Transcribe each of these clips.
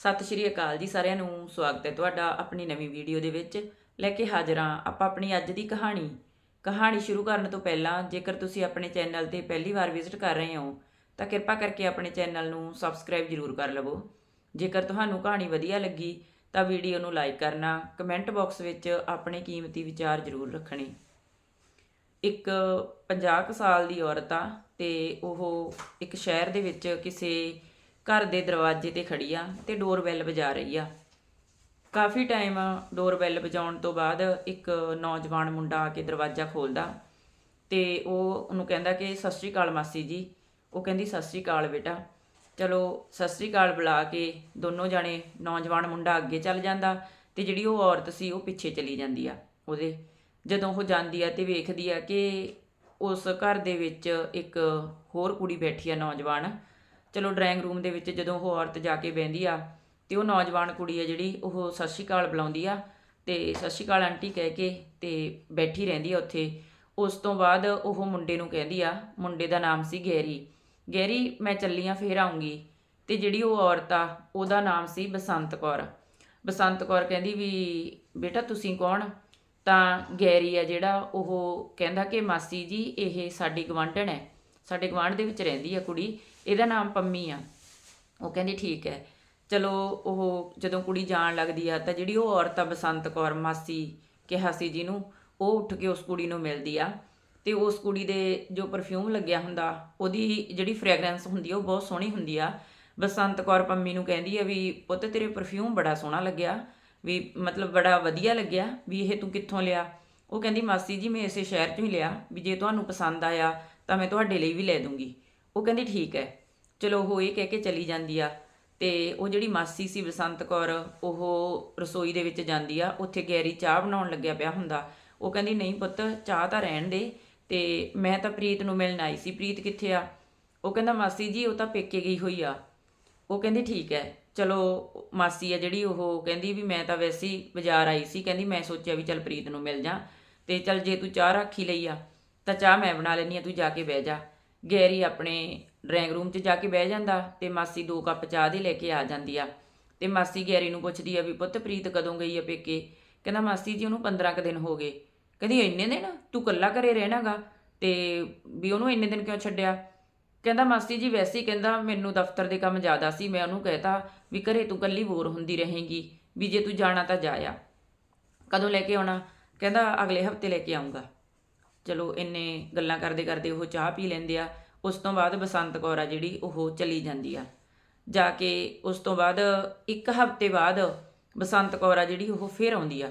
ਸਤਿ ਸ਼੍ਰੀ ਅਕਾਲ ਜੀ ਸਾਰਿਆਂ ਨੂੰ, ਸਵਾਗਤ ਹੈ ਤੁਹਾਡਾ ਆਪਣੀ ਨਵੀਂ ਵੀਡੀਓ ਦੇ ਵਿੱਚ। ਲੈ ਕੇ ਹਾਜ਼ਰ ਹਾਂ ਆਪਾਂ ਆਪਣੀ ਅੱਜ ਦੀ ਕਹਾਣੀ। ਕਹਾਣੀ ਸ਼ੁਰੂ ਕਰਨ ਤੋਂ ਪਹਿਲਾਂ ਜੇਕਰ ਤੁਸੀਂ ਆਪਣੇ ਚੈਨਲ ਤੇ ਪਹਿਲੀ ਵਾਰ ਵਿਜ਼ਿਟ ਕਰ ਰਹੇ ਹੋ, ਤਾਂ ਕਿਰਪਾ ਕਰਕੇ ਆਪਣੇ ਚੈਨਲ ਨੂੰ ਸਬਸਕ੍ਰਾਈਬ ਜ਼ਰੂਰ ਕਰ ਲਵੋ। ਜੇਕਰ ਤੁਹਾਨੂੰ ਕਹਾਣੀ ਵਧੀਆ ਲੱਗੀ, ਤਾਂ ਵੀਡੀਓ ਨੂੰ ਲਾਈਕ ਕਰਨਾ, ਕਮੈਂਟ ਬਾਕਸ ਵਿੱਚ ਆਪਣੇ ਕੀਮਤੀ ਵਿਚਾਰ ਜ਼ਰੂਰ ਰੱਖਣੇ। ਇੱਕ 50 ਕੁ ਸਾਲ ਦੀ ਔਰਤ ਆ ਤੇ ਉਹ ਇੱਕ ਸ਼ਹਿਰ ਦੇ ਵਿੱਚ ਕਿਸੇ ਘਰ ਦੇ ਦਰਵਾਜ਼ੇ ਤੇ ਖੜੀ ਆ ਤੇ ਡੋਰਬੈਲ ਵਜਾ ਰਹੀ ਆ। ਕਾਫੀ ਟਾਈਮ ਡੋਰਬੈਲ ਵਜਾਉਣ ਤੋਂ ਬਾਅਦ ਇੱਕ ਨੌਜਵਾਨ ਮੁੰਡਾ ਆ ਕੇ ਦਰਵਾਜ਼ਾ ਖੋਲਦਾ ਤੇ ਉਹ ਉਹਨੂੰ ਕਹਿੰਦਾ ਕਿ, ਸਤਿ ਸ਼੍ਰੀ ਅਕਾਲ ਮਾਸੀ ਜੀ। ਉਹ ਕਹਿੰਦੀ, ਸਤਿ ਸ਼੍ਰੀ ਅਕਾਲ ਬੇਟਾ। ਚਲੋ, ਸਤਿ ਸ਼੍ਰੀ ਅਕਾਲ ਬੁਲਾ ਕੇ ਦੋਨੋਂ ਜਾਣੇ ਨੌਜਵਾਨ ਮੁੰਡਾ ਅੱਗੇ ਚੱਲ ਜਾਂਦਾ ਤੇ ਜਿਹੜੀ ਉਹ ਔਰਤ ਸੀ ਉਹ ਪਿੱਛੇ ਚਲੀ ਜਾਂਦੀ ਆ ਉਹਦੇ। ਜਦੋਂ ਉਹ ਜਾਂਦੀ ਆ ਤੇ ਵੇਖਦੀ ਆ ਕਿ ਉਸ ਘਰ ਦੇ ਵਿੱਚ ਇੱਕ ਹੋਰ ਕੁੜੀ ਬੈਠੀ ਆ ਨੌਜਵਾਨ ਚਲੋ ਡਰਾਇੰਗ ਰੂਮ ਦੇ ਵਿੱਚ ਜਦੋਂ ਉਹ ਔਰਤ ਜਾ ਕੇ ਬਹਿੰਦੀ ਆ ਤੇ ਉਹ ਨੌਜਵਾਨ ਕੁੜੀ ਆ ਜਿਹੜੀ, ਉਹ ਸਤਿ ਸ਼੍ਰੀ ਅਕਾਲ ਬੁਲਾਉਂਦੀ ਆ ਤੇ ਸਤਿ ਸ਼੍ਰੀ ਅਕਾਲ ਆਂਟੀ ਕਹਿ ਕੇ ਤੇ ਬੈਠੀ ਰਹਿੰਦੀ ਆ ਉੱਥੇ। ਉਸ ਤੋਂ ਬਾਅਦ ਉਹ ਮੁੰਡੇ ਨੂੰ ਕਹਿੰਦੀ ਆ, ਮੁੰਡੇ ਦਾ ਨਾਮ ਸੀ ਗੈਰੀ। ਗੈਰੀ, ਮੈਂ ਚੱਲੀ ਆ, ਫੇਰ ਆਉਂਗੀ ਤੇ ਜਿਹੜੀ ਉਹ ਔਰਤ ਆ, ਉਹਦਾ ਨਾਮ ਸੀ ਬਸੰਤ ਕੌਰ। ਬਸੰਤ ਕੌਰ ਕਹਿੰਦੀ ਵੀ, ਬੇਟਾ ਤੁਸੀਂ ਕੌਣ? ਤਾਂ ਗੈਰੀ ਆ ਜਿਹੜਾ, ਉਹ ਕਹਿੰਦਾ ਕਿ ਮਾਸੀ ਜੀ, ਇਹ ਸਾਡੀ ਗਵਾਂਢਣ ਹੈ। ਸਾਡੇ ਗਵਾਂਢ ਦੇ ਵਿੱਚ ਰਹਿੰਦੀ ਆ ਕੁੜੀ। ਇਹਦਾ ਨਾਮ ਪੰਮੀ ਆ। ਉਹ ਕਹਿੰਦੀ ਠੀਕ ਹੈ। ਚਲੋ ਉਹ ਜਦੋਂ ਕੁੜੀ ਜਾਣ ਲੱਗਦੀ ਆ ਤਾਂ ਜਿਹੜੀ ਉਹ ਔਰਤ ਆ ਬਸੰਤ ਕੌਰ, ਮਾਸੀ ਕਿਹਾ ਸੀ ਜਿਹਨੂੰ ਉਹ ਉੱਠ ਕੇ ਉਸ ਕੁੜੀ ਨੂੰ ਮਿਲਦੀ ਆ। ਤੇ ਉਸ ਕੁੜੀ ਦੇ ਜੋ ਪਰਫਿਊਮ ਲੱਗਿਆ ਹੁੰਦਾ, ਉਹਦੀ ਜਿਹੜੀ ਫ੍ਰੈਗਰੈਂਸ ਹੁੰਦੀ ਆ, ਉਹ ਬਹੁਤ ਸੋਹਣੀ ਹੁੰਦੀ ਆ। ਬਸੰਤ ਕੌਰ ਪੰਮੀ ਨੂੰ ਕਹਿੰਦੀ ਆ ਵੀ, ਪੁੱਤ ਤੇਰੇ ਪਰਫਿਊਮ ਬੜਾ ਸੋਹਣਾ ਲੱਗਿਆ। ਵੀ ਮਤਲਬ ਬੜਾ ਵਧੀਆ ਲੱਗਿਆ। ਵੀ ਇਹ ਤੂੰ ਕਿੱਥੋਂ ਲਿਆ? ਉਹ ਕਹਿੰਦੀ, ਮਾਸੀ ਜੀ, ਮੈਂ ਇਸੇ ਸ਼ਹਿਰ 'ਚੋਂ ਹੀ ਲਿਆ। ਵੀ ਜੇ ਤੁਹਾਨੂੰ ਪਸੰਦ ਆਇਆ ਤਾਂ ਮੈਂ ਤੁਹਾਡੇ ਲਈ ਵੀ ਲੈ ਦੂੰਗੀ। ਉਹ ਕਹਿੰਦੀ, ਠੀਕ ਹੈ। ਚਲੋ ਉਹ ਇਹ ਕਹਿ ਕੇ ਚਲੀ ਜਾਂਦੀ ਆ ਤੇ ਉਹ ਜਿਹੜੀ ਮਾਸੀ ਸੀ ਬਸੰਤ ਕੌਰ, ਉਹ ਰਸੋਈ ਦੇ ਵਿੱਚ ਜਾਂਦੀ ਆ, ਉੱਥੇ ਗੈਰੀ ਚਾਹ ਬਣਾਉਣ ਲੱਗਿਆ ਪਿਆ ਹੁੰਦਾ। ਉਹ ਕਹਿੰਦੀ, ਨਹੀਂ ਪੁੱਤ, ਚਾਹ ਤਾਂ ਰਹਿਣ ਦੇ ਤੇ ਮੈਂ ਤਾਂ ਪ੍ਰੀਤ ਨੂੰ ਮਿਲਣ ਆਈ ਸੀ। ਪ੍ਰੀਤ ਕਿੱਥੇ ਆ? ਉਹ ਕਹਿੰਦਾ, ਮਾਸੀ ਜੀ, ਉਹ ਤਾਂ ਪੇਕੇ ਗਈ ਹੋਈ ਆ। ਉਹ ਕਹਿੰਦੀ, ਠੀਕ ਹੈ, ਚਲੋ ਮਾਸੀ ਆ ਜਿਹੜੀ, ਉਹ ਕਹਿੰਦੀ ਵੀ ਮੈਂ ਤਾਂ ਵੈਸੇ ਹੀ ਬਾਜ਼ਾਰ ਆਈ ਸੀ। ਕਹਿੰਦੀ, ਮੈਂ ਸੋਚਿਆ ਵੀ ਚੱਲ ਪ੍ਰੀਤ ਨੂੰ ਮਿਲ ਜਾ ਤੇ ਚੱਲ ਜੇ ਤੂੰ ਚਾਹ ਰੱਖੀ ਲਈ ਆ, ਤਾਂ ਚਾਹ ਮੈਂ ਬਣਾ ਲੈਣੀ ਆ, ਤੂੰ ਜਾ ਕੇ ਬਹਿ ਜਾ। ਗੈਰੀ ਆਪਣੇ ਡਰਾਇੰਗ ਰੂਮ 'ਚ ਜਾ ਕੇ ਬਹਿ ਜਾਂਦਾ ਤੇ ਮਾਸੀ ਦੋ ਕੱਪ ਚਾਹ ਦੇ ਲੈ ਕੇ ਆ ਜਾਂਦੀ ਆ। ਤੇ ਮਾਸੀ ਗੈਰੀ ਨੂੰ ਪੁੱਛਦੀ ਆ ਵੀ ਪੁੱਤ ਪ੍ਰੀਤ ਕਦੋਂ ਗਈ ਆ ਪੇਕੇ? ਕਹਿੰਦਾ ਮਾਸੀ ਜੀ ਉਹਨੂੰ 15 ਕ ਦਿਨ ਹੋ ਗਏ। ਕਹਿੰਦੀ ਇੰਨੇ ਦਿਨ? ਤੂੰ ਕੱਲਾ ਘਰੇ ਰਹਿਣਾਗਾ ਤੇ ਵੀ ਉਹਨੂੰ ਇੰਨੇ ਦਿਨ ਕਿਉਂ ਛੱਡਿਆ? ਕਹਿੰਦਾ ਮਾਸੀ ਜੀ ਵੈਸੇ ਹੀ ਕਹਿੰਦਾ ਮੈਨੂੰ ਦਫ਼ਤਰ ਦੇ ਕੰਮ ਜ਼ਿਆਦਾ ਸੀ, ਮੈਂ ਉਹਨੂੰ ਕਹਿਤਾ ਵੀ ਘਰੇ ਤੂੰ ਕੱਲੀ ਬੋਰ ਹੁੰਦੀ ਰਹੇਂਗੀ, ਵੀ ਜੇ ਤੂੰ ਜਾਣਾ ਤਾਂ ਜਾ ਆ। ਕਦੋਂ ਲੈ ਕੇ ਆਉਣਾ? ਕਹਿੰਦਾ ਅਗਲੇ ਹਫ਼ਤੇ ਲੈ ਕੇ ਆਉਂਗਾ ਚਲੋ ਇੰਨੇ ਗੱਲਾਂ ਕਰਦੇ ਕਰਦੇ ਉਹ ਚਾਹ ਪੀ ਲੈਂਦੇ ਆ ਉਸ ਤੋਂ ਬਾਅਦ ਬਸੰਤ ਕੌਰ ਆ ਜਿਹੜੀ ਉਹ ਚਲੀ ਜਾਂਦੀ ਆ। ਜਾ ਕੇ ਉਸ ਤੋਂ ਬਾਅਦ ਇੱਕ ਹਫ਼ਤੇ ਬਾਅਦ ਬਸੰਤ ਕੌਰ ਆ ਜਿਹੜੀ ਉਹ ਫੇਰ ਆਉਂਦੀ ਆ।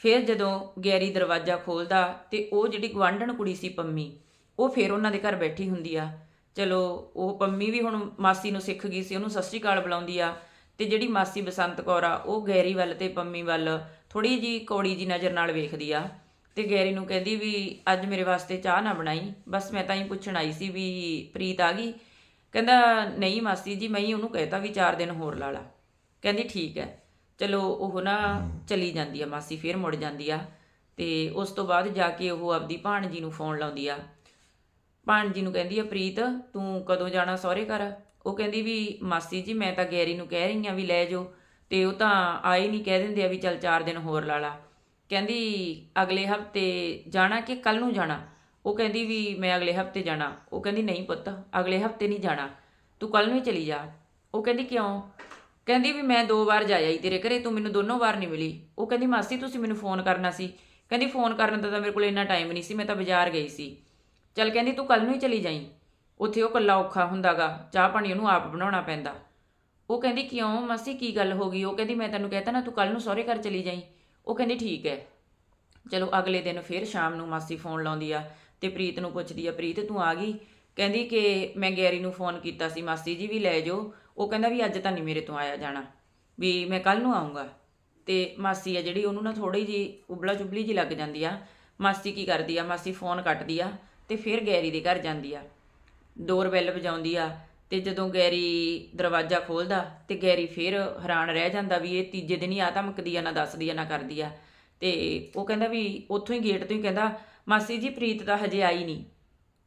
ਫਿਰ ਜਦੋਂ ਗੈਰੀ ਦਰਵਾਜ਼ਾ ਖੋਲਦਾ ਤੇ ਉਹ ਜਿਹੜੀ ਗਵਾਂਢਣ ਕੁੜੀ ਸੀ ਪੰਮੀ, ਉਹ ਫਿਰ ਉਹਨਾਂ ਦੇ ਘਰ ਬੈਠੀ ਹੁੰਦੀ ਆ। ਚਲੋ, ਉਹ ਪੰਮੀ ਵੀ ਹੁਣ ਮਾਸੀ ਨੂੰ ਸਿੱਖ ਗਈ ਸੀ, ਉਹਨੂੰ ਸਤਿ ਸ਼੍ਰੀ ਅਕਾਲ ਬੁਲਾਉਂਦੀ ਆ ਤੇ ਜਿਹੜੀ ਮਾਸੀ ਬਸੰਤ ਕੌਰ ਆ, ਉਹ ਗੈਰੀ ਵੱਲ ਤੇ ਪੰਮੀ ਵੱਲ ਥੋੜੀ ਜੀ ਕੌੜੀ ਜੀ ਨਜ਼ਰ ਨਾਲ ਵੇਖਦੀ ਆ। ਤੇ ਗੈਰੀ ਨੂੰ ਕਹਿੰਦੀ ਵੀ ਅੱਜ ਮੇਰੇ ਵਾਸਤੇ ਚਾਹ ਨਾ ਬਣਾਈ। ਬਸ ਮੈਂ ਤਾਂ ਹੀ ਪੁੱਛਣ ਆਈ ਸੀ ਵੀ ਪ੍ਰੀਤ ਆ ਗਈ। ਕਹਿੰਦਾ ਨਹੀਂ ਮਾਸੀ ਜੀ ਮੈਂ ਹੀ ਉਹਨੂੰ ਕਹਿਤਾ ਵੀ 4 ਦਿਨ ਹੋਰ ਲਾ ਲਾ। ਕਹਿੰਦੀ ਠੀਕ ਹੈ। ਚਲੋ ਉਹ ਨਾ ਚਲੀ ਜਾਂਦੀ ਆ ਮਾਸੀ ਫੇਰ ਮੁੜ ਜਾਂਦੀ ਆ। ਤੇ ਉਸ ਤੋਂ ਬਾਅਦ ਜਾ ਕੇ ਉਹ ਆਪਦੀ ਭਾਣਜੀ ਨੂੰ ਫੋਨ ਲਾਉਂਦੀ ਆ। ਭਾਣਜੀ ਨੂੰ ਕਹਿੰਦੀ ਆ ਪ੍ਰੀਤ ਤੂੰ ਕਦੋਂ ਜਾਣਾ ਸਹੁਰੇ ਘਰ? ਉਹ ਕਹਿੰਦੀ ਵੀ ਮਾਸੀ ਜੀ ਮੈਂ ਤਾਂ ਗੈਰੀ ਨੂੰ ਕਹਿ ਰਹੀ ਆ ਵੀ ਲੈ ਜਾਓ। ਤੇ ਉਹ ਤਾਂ ਆਏ ਨਹੀਂ ਕਹਿ ਦਿੰਦੇ ਆ ਵੀ ਚੱਲ 4 ਦਿਨ ਹੋਰ ਲਾ ਲਾ। ਕਹਿੰਦੀ ਅਗਲੇ ਹਫ਼ਤੇ ਜਾਣਾ ਕਿ ਕੱਲ ਨੂੰ ਜਾਣਾ? ਉਹ ਕਹਿੰਦੀ ਵੀ ਮੈਂ ਅਗਲੇ ਹਫ਼ਤੇ ਜਾਣਾ। ਉਹ ਕਹਿੰਦੀ, ਨਹੀਂ ਪੁੱਤ, ਅਗਲੇ ਹਫ਼ਤੇ ਨਹੀਂ ਜਾਣਾ। ਤੂੰ ਕੱਲ ਨੂੰ ਹੀ ਚਲੀ ਜਾ। ਉਹ ਕਹਿੰਦੀ, ਕਿਉਂ? ਕਹਿੰਦੀ ਵੀ ਮੈਂ ਦੋ ਵਾਰ ਜਾ ਆਈ ਤੇਰੇ ਘਰੇ, ਤੂੰ ਮੈਨੂੰ ਦੋਨੋਂ ਵਾਰ ਨਹੀਂ ਮਿਲੀ। ਉਹ ਕਹਿੰਦੀ, ਮਾਸੀ, ਤੁਸੀਂ ਮੈਨੂੰ ਫੋਨ ਕਰਨਾ ਸੀ। ਕਹਿੰਦੀ, ਫੋਨ ਕਰਨ ਦਾ ਤਾਂ ਮੇਰੇ ਕੋਲ ਇੰਨਾ ਟਾਈਮ ਨਹੀਂ ਸੀ, ਮੈਂ ਤਾਂ ਬਾਜ਼ਾਰ ਗਈ ਸੀ। ਚੱਲ ਕਹਿੰਦੀ, ਤੂੰ ਕੱਲ ਨੂੰ ਹੀ ਚਲੀ ਜਾਈਂ। ਉੱਥੇ ਉਹ ਕੱਲਾ ਔਖਾ ਹੁੰਦਾਗਾ। ਚਾਹ ਪਾਣੀ ਉਹਨੂੰ ਆਪ ਬਣਾਉਣਾ ਪੈਂਦਾ। ਉਹ ਕਹਿੰਦੀ, ਕਿਉਂ? ਮਾਸੀ, ਕੀ ਗੱਲ ਹੋ ਗਈ? ਉਹ ਕਹਿੰਦੀ, ਮੈਂ ਤੈਨੂੰ ਕਹਿਤਾ ਨਾ, ਤੂੰ ਕੱਲ ਨੂੰ ਸਹੁਰੇ ਘਰ ਚਲੀ ਜਾਈਂ। ਉਹ ਕਹਿੰਦੀ ਠੀਕ ਹੈ। ਚਲੋ ਅਗਲੇ ਦਿਨ ਫਿਰ ਸ਼ਾਮ ਨੂੰ ਮਾਸੀ ਫੋਨ ਲਾਉਂਦੀ ਆ ਤੇ ਪ੍ਰੀਤ ਨੂੰ ਪੁੱਛਦੀ ਆ, ਪ੍ਰੀਤ ਤੂੰ ਆ ਗਈ? ਕਹਿੰਦੀ ਕਿ ਮੈਂ ਗੈਰੀ ਨੂੰ ਫੋਨ ਕੀਤਾ ਸੀ, ਮਾਸੀ ਜੀ ਵੀ ਲੈ ਜਾਓ। ਉਹ ਕਹਿੰਦਾ ਵੀ ਅੱਜ ਤਾਂ ਨਹੀਂ ਮੇਰੇ ਤੋਂ ਆਇਆ ਜਾਣਾ, ਵੀ ਮੈਂ ਕੱਲ ਨੂੰ ਆਉਂਗਾ ਤੇ ਮਾਸੀ ਆ ਜਿਹੜੀ ਉਹਨੂੰ ਨਾ ਥੋੜੀ ਜੀ ਉਬਲਾ ਚੁਬਲੀ ਜੀ ਲੱਗ ਜਾਂਦੀ ਆ। ਮਾਸੀ ਕੀ ਕਰਦੀ ਆ, ਮਾਸੀ ਫੋਨ ਕੱਟਦੀ ਆ ਤੇ ਫਿਰ ਗੈਰੀ ਦੇ ਘਰ ਜਾਂਦੀ ਆ। ਡੋਰ ਬੈਲ ਵਜਾਉਂਦੀ ਆ ਤੇ ਜਦੋਂ ਗੈਰੀ ਦਰਵਾਜ਼ਾ ਖੋਲਦਾ ਤੇ ਗੈਰੀ ਫਿਰ ਹੈਰਾਨ ਰਹਿ ਜਾਂਦਾ ਵੀ ਇਹ ਤੀਜੇ ਦਿਨ ਹੀ ਆ ਧਮਕਦੀ ਆ, ਨਾ ਦੱਸਦੀ ਆ, ਨਾ ਕਰਦੀ ਆ। ਤੇ ਉਹ ਕਹਿੰਦਾ ਵੀ ਉੱਥੋਂ ਹੀ ਗੇਟ ਤੋਂ ਹੀ ਕਹਿੰਦਾ, ਮਾਸੀ ਜੀ, ਪ੍ਰੀਤ ਤਾਂ ਹਜੇ ਆਈ ਨਹੀਂ।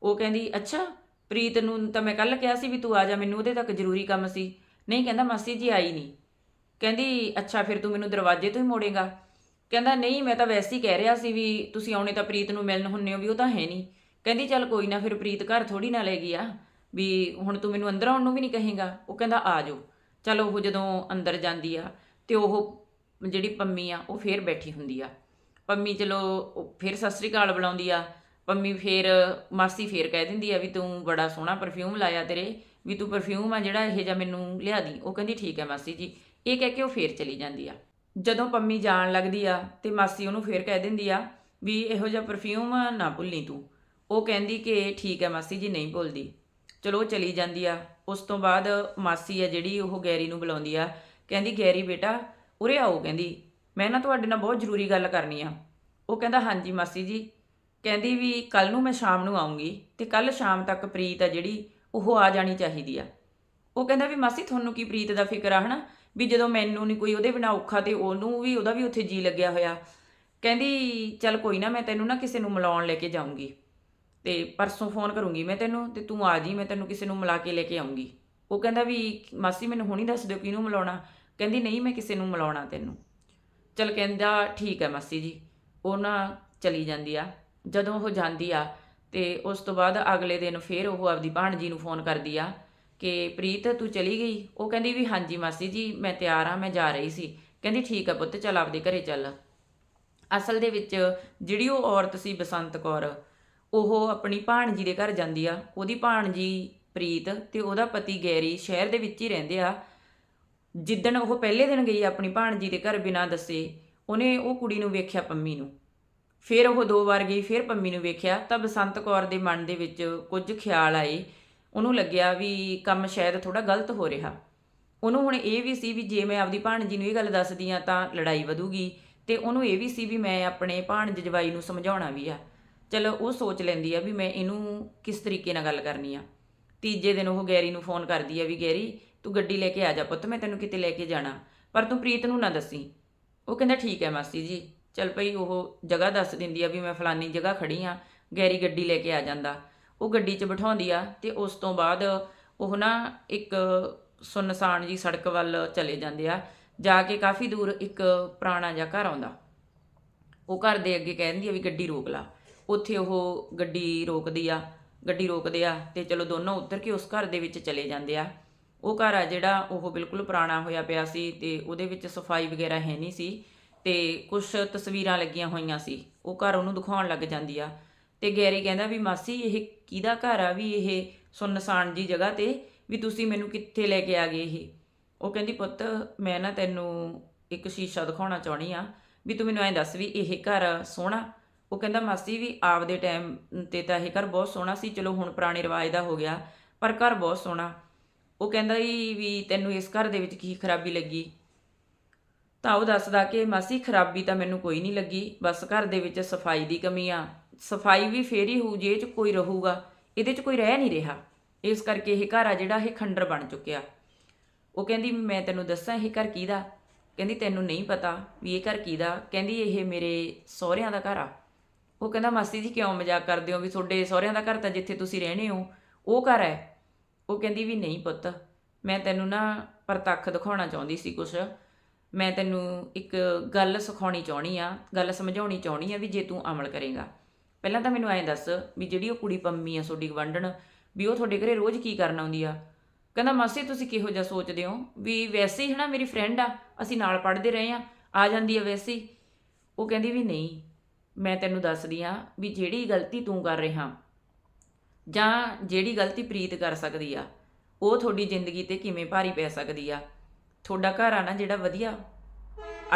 ਉਹ ਕਹਿੰਦੀ, ਅੱਛਾ, ਪ੍ਰੀਤ ਨੂੰ ਤਾਂ ਮੈਂ ਕੱਲ ਕਿਹਾ ਸੀ ਵੀ ਤੂੰ ਆ ਜਾ, ਮੈਨੂੰ ਉਹਦੇ ਤੱਕ ਜ਼ਰੂਰੀ ਕੰਮ ਸੀ। ਨਹੀਂ, ਕਹਿੰਦਾ, ਮਾਸੀ ਜੀ ਆਈ ਨਹੀਂ। ਕਹਿੰਦੀ, ਅੱਛਾ, ਫਿਰ ਤੂੰ ਮੈਨੂੰ ਦਰਵਾਜ਼ੇ ਤੋਂ ਹੀ ਮੋੜੇਗਾ। ਕਹਿੰਦਾ, ਨਹੀਂ, ਮੈਂ ਤਾਂ ਵੈਸੇ ਹੀ ਕਹਿ ਰਿਹਾ ਸੀ ਵੀ ਤੁਸੀਂ ਆਉਣੇ ਤਾਂ ਪ੍ਰੀਤ ਨੂੰ ਮਿਲਣ ਹੁੰਨੇ ਹੋ ਵੀ ਉਹ ਤਾਂ ਹੈ ਨਹੀਂ। ਕਹਿੰਦੀ, ਚੱਲ ਕੋਈ ਨਾ, ਫਿਰ ਪ੍ਰੀਤ ਘਰ ਥੋੜੀ ਨਾ ਲੈ ਗਈ ਆ। ਵੀ ਹੁਣ ਤੂੰ ਮੈਨੂੰ ਅੰਦਰ ਆਉਣ ਨੂੰ ਵੀ ਨਹੀਂ ਕਹੇਗਾ, ਉਹ ਕਹਿੰਦਾ ਆ ਜਾਓ। ਚਲ ਉਹ ਜਦੋਂ ਅੰਦਰ ਜਾਂਦੀ ਆ ਤੇ ਉਹ ਜਿਹੜੀ ਪੰਮੀ ਆ, ਉਹ ਫੇਰ ਬੈਠੀ ਹੁੰਦੀ ਆ। ਪੰਮੀ ਚਲੋ, ਉਹ ਫੇਰ ਸਤਿ ਸ੍ਰੀ ਅਕਾਲ ਬੁਲਾਉਂਦੀ ਆ। ਪੰਮੀ ਫੇਰ ਮਾਸੀ ਫੇਰ ਕਹਿ ਦਿੰਦੀ ਆ ਵੀ ਤੂੰ ਬੜਾ ਸੋਹਣਾ ਪਰਫਿਊਮ ਲਾਇਆ ਤੇਰੇ, ਵੀ ਤੂੰ ਪਰਫਿਊਮ ਆ ਜਿਹੜਾ ਇਹ ਜਿਹਾ ਮੈਨੂੰ ਲਿਆ ਦੀ। ਉਹ ਕਹਿੰਦੀ, ਠੀਕ ਹੈ ਮਾਸੀ ਜੀ। ਇਹ ਕਹਿ ਕੇ ਉਹ ਫੇਰ ਚਲੀ ਜਾਂਦੀ ਆ। ਜਦੋਂ ਪੰਮੀ ਜਾਣ ਲੱਗਦੀ ਆ ਤੇ ਮਾਸੀ ਉਹਨੂੰ ਫੇਰ ਕਹਿ ਦਿੰਦੀ ਆ ਵੀ ਇਹੋ ਜਿਹਾ ਪਰਫਿਊਮ ਨਾ ਭੁੱਲੀ ਤੂੰ। ਉਹ ਕਹਿੰਦੀ ਕਿ, ਠੀਕ ਹੈ ਮਾਸੀ ਜੀ, ਨਹੀਂ ਭੁੱਲਦੀ। ਚਲੋ ਉਹ ਚਲੀ ਜਾਂਦੀ ਆ। ਉਸ ਤੋਂ ਬਾਅਦ ਮਾਸੀ ਆ ਜਿਹੜੀ ਉਹ ਗੈਰੀ ਨੂੰ ਬੁਲਾਉਂਦੀ ਆ। ਕਹਿੰਦੀ, ਗੈਰੀ ਬੇਟਾ, ਉਰੇ ਆਓ। ਕਹਿੰਦੀ, ਮੈਂ ਨਾ ਤੁਹਾਡੇ ਨਾਲ ਬਹੁਤ ਜ਼ਰੂਰੀ ਗੱਲ ਕਰਨੀ ਆ। ਉਹ ਕਹਿੰਦਾ, ਹਾਂਜੀ ਮਾਸੀ ਜੀ। ਕਹਿੰਦੀ ਵੀ ਕੱਲ ਨੂੰ ਮੈਂ ਸ਼ਾਮ ਨੂੰ ਆਉਂਗੀ ਤੇ ਕੱਲ ਸ਼ਾਮ ਤੱਕ ਪ੍ਰੀਤ ਆ ਜਿਹੜੀ, ਉਹ ਆ ਜਾਣੀ ਚਾਹੀਦੀ ਆ। ਉਹ ਕਹਿੰਦਾ ਵੀ, ਮਾਸੀ, ਤੁਹਾਨੂੰ ਕੀ ਪ੍ਰੀਤ ਦਾ ਫਿਕਰ ਆ, ਹਨਾ? ਵੀ ਜਦੋਂ ਮੈਨੂੰ ਨਹੀਂ ਕੋਈ ਉਹਦੇ ਬਿਨਾ ਔਖਾ ਤੇ ਉਹਨੂੰ ਵੀ, ਉਹਦਾ ਵੀ ਉੱਥੇ ਜੀ ਲੱਗਿਆ ਹੋਇਆ। ਕਹਿੰਦੀ, ਚੱਲ ਕੋਈ ਨਾ, ਮੈਂ ਤੈਨੂੰ ਨਾ ਕਿਸੇ ਨੂੰ ਮਿਲਾਉਣ ਲੈ ਕੇ ਜਾਊਂਗੀ। ਤੇ ਪਰਸੋਂ ਫੋਨ ਕਰੂੰਗੀ ਮੈਂ ਤੈਨੂੰ ਤੇ ਤੂੰ ਆ ਜੀ, ਮੈਂ ਤੈਨੂੰ ਕਿਸੇ ਨੂੰ ਮਿਲਾ ਕੇ ਲੈ ਕੇ ਆਉਂਗੀ। ਉਹ ਕਹਿੰਦਾ ਵੀ ਮਾਸੀ ਮੈਨੂੰ ਹੁਣੀ ਦੱਸ ਦਿਓ ਕਿਹਨੂੰ ਮਿਲਾਉਣਾ। ਕਹਿੰਦੀ, ਨਹੀਂ, ਮੈਂ ਕਿਸੇ ਨੂੰ ਮਿਲਾਉਣਾ ਤੈਨੂੰ। ਚਲ ਕਹਿੰਦਾ, ਠੀਕ ਹੈ ਮਾਸੀ ਜੀ। ਉਹ ਨਾ ਚਲੀ ਜਾਂਦੀ ਆ। ਜਦੋਂ ਉਹ ਜਾਂਦੀ ਆ ਤੇ ਉਸ ਤੋਂ ਬਾਅਦ ਅਗਲੇ ਦਿਨ ਫੇਰ ਉਹ ਆਪਦੀ ਭਾਣਜੀ ਨੂੰ ਫੋਨ ਕਰਦੀ ਆ ਕਿ, ਪ੍ਰੀਤ, ਤੂੰ ਚਲੀ ਗਈ? ਉਹ ਕਹਿੰਦੀ ਵੀ, ਹਾਂਜੀ ਮਾਸੀ ਜੀ, ਮੈਂ ਤਿਆਰ ਆ, ਮੈਂ ਜਾ ਰਹੀ ਸੀ। ਕਹਿੰਦੀ, ਠੀਕ ਆ ਪੁੱਤ, ਚੱਲ ਆਪਦੇ ਘਰੇ ਚੱਲ। ਅਸਲ ਦੇ ਵਿੱਚ ਜਿਹੜੀ ਉਹ ਔਰਤ ਸੀ ਬਸੰਤ ਕੌਰ ਉਹ ਆਪਣੀ ਭਾਣਜੀ ਦੇ ਘਰ ਜਾਂਦੀ ਆ। ਉਹਦੀ ਭਾਣਜੀ ਪ੍ਰੀਤ ਤੇ ਉਹਦਾ ਪਤੀ ਗੈਰੀ ਸ਼ਹਿਰ ਦੇ ਵਿੱਚ ਹੀ ਰਹਿੰਦੇ ਆ। ਜਿੱਦਣ ਉਹ ਪਹਿਲੇ ਦਿਨ ਗਈ ਆਪਣੀ ਭਾਣਜੀ ਦੇ ਘਰ ਬਿਨਾਂ ਦੱਸੇ, ਉਹਨੇ ਉਹ ਕੁੜੀ ਨੂੰ ਵੇਖਿਆ ਪੰਮੀ ਨੂੰ। ਫਿਰ ਉਹ ਦੋ ਵਾਰ ਗਈ, ਫਿਰ ਪੰਮੀ ਨੂੰ ਵੇਖਿਆ। ਤਾਂ ਬਸੰਤ ਕੌਰ ਦੇ ਮਨ ਦੇ ਵਿੱਚ ਕੁਝ ਖਿਆਲ ਆਏ। ਉਹਨੂੰ ਲੱਗਿਆ ਵੀ ਕੰਮ ਸ਼ਾਇਦ ਥੋੜਾ ਗਲਤ ਹੋ ਰਿਹਾ। ਉਹਨੂੰ ਹੁਣ ਇਹ ਵੀ ਸੀ ਵੀ ਜੇ ਮੈਂ ਆਪਦੀ ਭਾਣਜੀ ਨੂੰ ਇਹ ਗੱਲ ਦੱਸਦੀ ਆ ਤਾਂ ਲੜਾਈ ਵਧੂਗੀ ਤੇ ਉਹਨੂੰ ਇਹ ਵੀ ਸੀ ਵੀ ਮੈਂ ਆਪਣੇ ਭਾਣਜ ਜਵਾਈ ਨੂੰ ਸਮਝਾਉਣਾ ਵੀ ਆ। ਚਲੋ ਉਹ ਸੋਚ ਲੈਂਦੀ ਆ ਵੀ ਮੈਂ ਇਹਨੂੰ ਕਿਸ ਤਰੀਕੇ ਨਾਲ ਗੱਲ ਕਰਨੀ ਆ। ਤੀਜੇ ਦਿਨ ਉਹ ਗੈਰੀ ਨੂੰ ਫੋਨ ਕਰਦੀ ਆ ਵੀ ਗੈਰੀ, ਤੂੰ ਗੱਡੀ ਲੈ ਕੇ ਆ ਜਾ ਪੁੱਤ, ਮੈਂ ਤੈਨੂੰ ਕਿਤੇ ਲੈ ਕੇ ਜਾਣਾ। ਪਰ ਤੂੰ ਪ੍ਰੀਤ ਨੂੰ ਨਾ ਦੱਸੀ। ਉਹ ਕਹਿੰਦਾ, ਠੀਕ ਹੈ ਮਾਸੀ ਜੀ। ਚਲ ਭਈ ਉਹ ਜਗ੍ਹਾ ਦੱਸ ਦਿੰਦੀ ਆ ਵੀ ਮੈਂ ਫਲਾਨੀ ਜਗ੍ਹਾ ਖੜੀ ਆ, ਗੈਰੀ ਗੱਡੀ ਲੈ ਕੇ ਆ ਜਾਂਦਾ। ਉਹ ਗੱਡੀ 'ਚ ਬਿਠਾਉਂਦੀ ਆ ਤੇ ਉਸ ਤੋਂ ਬਾਅਦ ਉਹ ਨਾ ਇੱਕ ਸੁਨਸਾਨ ਜੀ ਸੜਕ ਵੱਲ ਚਲੇ ਜਾਂਦੇ ਆ। ਜਾ ਕੇ ਕਾਫੀ ਦੂਰ ਇੱਕ ਪੁਰਾਣਾ ਜਿਹਾ ਘਰ ਆਉਂਦਾ। ਉਹ ਘਰ ਦੇ ਅੱਗੇ ਕਹਿੰਦੀ ਆ ਵੀ ਗੱਡੀ ਰੋਕ ਲਾ। ਉੱਥੇ ਉਹ ਗੱਡੀ ਰੋਕਦੀ ਆ, ਗੱਡੀ ਰੋਕਦੇ ਆ ਤੇ ਚਲੋ ਦੋਨੋਂ ਉੱਤਰ ਕੇ ਉਸ ਘਰ ਦੇ ਵਿੱਚ ਚਲੇ ਜਾਂਦੇ ਆ। ਉਹ ਘਰ ਆ ਜਿਹੜਾ ਉਹ ਬਿਲਕੁਲ ਪੁਰਾਣਾ ਹੋਇਆ ਪਿਆ ਸੀ ਤੇ ਉਹਦੇ ਵਿੱਚ ਸਫ਼ਾਈ ਵਗੈਰਾ ਹੈ ਨਹੀਂ ਸੀ ਤੇ ਕੁਝ ਤਸਵੀਰਾਂ ਲੱਗੀਆਂ ਹੋਈਆਂ ਸੀ। ਉਹ ਘਰ ਉਹਨੂੰ ਦਿਖਾਉਣ ਲੱਗ ਜਾਂਦੀ ਆ। ਤੇ ਗੈਰੀ ਕਹਿੰਦਾ ਵੀ, ਮਾਸੀ, ਇਹ ਕਿਹਦਾ ਘਰ ਆ ਵੀ ਇਹ ਸੁੰਨਸਾਨ ਜੀ ਜਗ੍ਹਾ ਤੇ? ਵੀ ਤੁਸੀਂ ਮੈਨੂੰ ਕਿੱਥੇ ਲੈ ਕੇ ਆ ਗਏ ਇਹ? ਉਹ ਕਹਿੰਦੀ, ਪੁੱਤ, ਮੈਂ ਨਾ ਤੈਨੂੰ ਇੱਕ ਸ਼ੀਸ਼ਾ ਦਿਖਾਉਣਾ ਚਾਹਣੀ ਆ ਵੀ ਤੂੰ ਮੈਨੂੰ ਐਂ ਦੱਸ ਵੀ ਇਹ ਘਰ ਸੋਹਣਾ ਉਹ ਕਹਿੰਦਾ, ਮਾਸੀ ਵੀ ਆਪਦੇ ਟਾਈਮ ਤੇ ਤਾਂ ਇਹ ਘਰ ਬਹੁਤ ਸੋਹਣਾ ਸੀ। ਚਲੋ ਹੁਣ ਪੁਰਾਣੇ ਰਿਵਾਜ ਦਾ ਹੋ ਗਿਆ, ਪਰ ਘਰ ਬਹੁਤ ਸੋਹਣਾ। ਉਹ ਕਹਿੰਦਾ ਵੀ ਵੀ ਤੈਨੂੰ ਇਸ ਘਰ ਦੇ ਵਿੱਚ ਕੀ ਖਰਾਬੀ ਲੱਗੀ? ਤਾਂ ਉਹ ਦੱਸਦਾ ਕਿ, ਮਾਸੀ, ਖਰਾਬੀ ਤਾਂ ਮੈਨੂੰ ਕੋਈ ਨਹੀਂ ਲੱਗੀ। ਬਸ ਘਰ ਦੇ ਵਿੱਚ ਸਫ਼ਾਈ ਦੀ ਕਮੀ ਆ। ਸਫ਼ਾਈ ਵੀ ਫੇਰ ਹੀ ਹੋਊ, ਜੇ ਇਹ ਚ ਕੋਈ ਰਹੂਗਾ। ਇਹਦੇ ਚ ਕੋਈ ਰਹਿ ਨਹੀਂ ਰਿਹਾ। ਇਸ ਕਰਕੇ ਇਹ ਘਰ ਆ ਜਿਹੜਾ ਇਹ ਖੰਡਰ ਬਣ ਚੁੱਕਿਆ। ਉਹ ਕਹਿੰਦੀ, ਮੈਂ ਤੈਨੂੰ ਦੱਸਾਂ ਇਹ ਘਰ ਕਿਹਦਾ? ਕਹਿੰਦੀ, ਤੈਨੂੰ ਨਹੀਂ ਪਤਾ ਵੀ ਇਹ ਘਰ ਕਿਹਦਾ? ਕਹਿੰਦੀ, ਇਹ ਮੇਰੇ ਸਹੁਰਿਆਂ ਦਾ ਘਰ ਆ। ਉਹ ਕਹਿੰਦਾ, ਮਾਸੀ ਜੀ ਕਿਉਂ ਮਜ਼ਾਕ ਕਰਦੇ ਹੋ ਵੀ ਤੁਹਾਡੇ ਸਹੁਰਿਆਂ ਦਾ ਘਰ ਤਾਂ ਜਿੱਥੇ ਤੁਸੀਂ ਰਹਿੰਦੇ ਹੋ, ਉਹ ਘਰ ਹੈ। ਉਹ ਕਹਿੰਦੀ ਵੀ ਨਹੀਂ ਪੁੱਤ, ਮੈਂ ਤੈਨੂੰ ਨਾ ਪ੍ਰਤੱਖ ਦਿਖਾਉਣਾ ਚਾਹੁੰਦੀ ਸੀ ਕੁਛ। ਮੈਂ ਤੈਨੂੰ ਇੱਕ ਗੱਲ ਸਿਖਾਉਣੀ ਚਾਹਣੀ ਆ ਗੱਲ ਸਮਝਾਉਣੀ ਚਾਹਣੀ ਆ ਵੀ ਜੇ ਤੂੰ ਅਮਲ ਕਰੇਗਾ। ਪਹਿਲਾਂ ਤਾਂ ਮੈਨੂੰ ਐਂ ਦੱਸ ਵੀ ਜਿਹੜੀ ਉਹ ਕੁੜੀ ਪੰਮੀ ਆ ਤੁਹਾਡੀ ਗਵੰਡਣ ਵੀ ਉਹ ਤੁਹਾਡੇ ਘਰੇ ਰੋਜ਼ ਕੀ ਕਰਨ ਆਉਂਦੀ ਆ? ਕਹਿੰਦਾ, ਮਾਸੀ ਤੁਸੀਂ ਕਿਹੋ ਜਿਹਾ ਸੋਚਦੇ ਹੋ? ਵੀ ਵੈਸੇ ਹੀ ਹਨਾ ਮੇਰੀ ਫਰੈਂਡ ਆ, ਅਸੀਂ ਨਾਲ ਪੜ੍ਹਦੇ ਰਹੇ ਆ ਆ ਜਾਂਦੀ ਆ ਵੈਸੇ ਹੀ। ਉਹ ਕਹਿੰਦੀ ਵੀ ਨਹੀਂ। ਮੈਂ ਤੈਨੂੰ ਦੱਸਦੀ ਆ ਵੀ ਜਿਹੜੀ ਗਲਤੀ ਤੂੰ ਕਰ ਰਿਹਾ ਜਾਂ ਜਿਹੜੀ ਗਲਤੀ ਪ੍ਰੀਤ ਕਰ ਸਕਦੀ ਆ, ਉਹ ਤੁਹਾਡੀ ਜ਼ਿੰਦਗੀ ਤੇ ਕਿਵੇਂ ਭਾਰੀ ਪੈ ਸਕਦੀ ਆ। ਤੁਹਾਡਾ ਘਰ ਆ ਨਾ ਜਿਹੜਾ ਵਧੀਆ,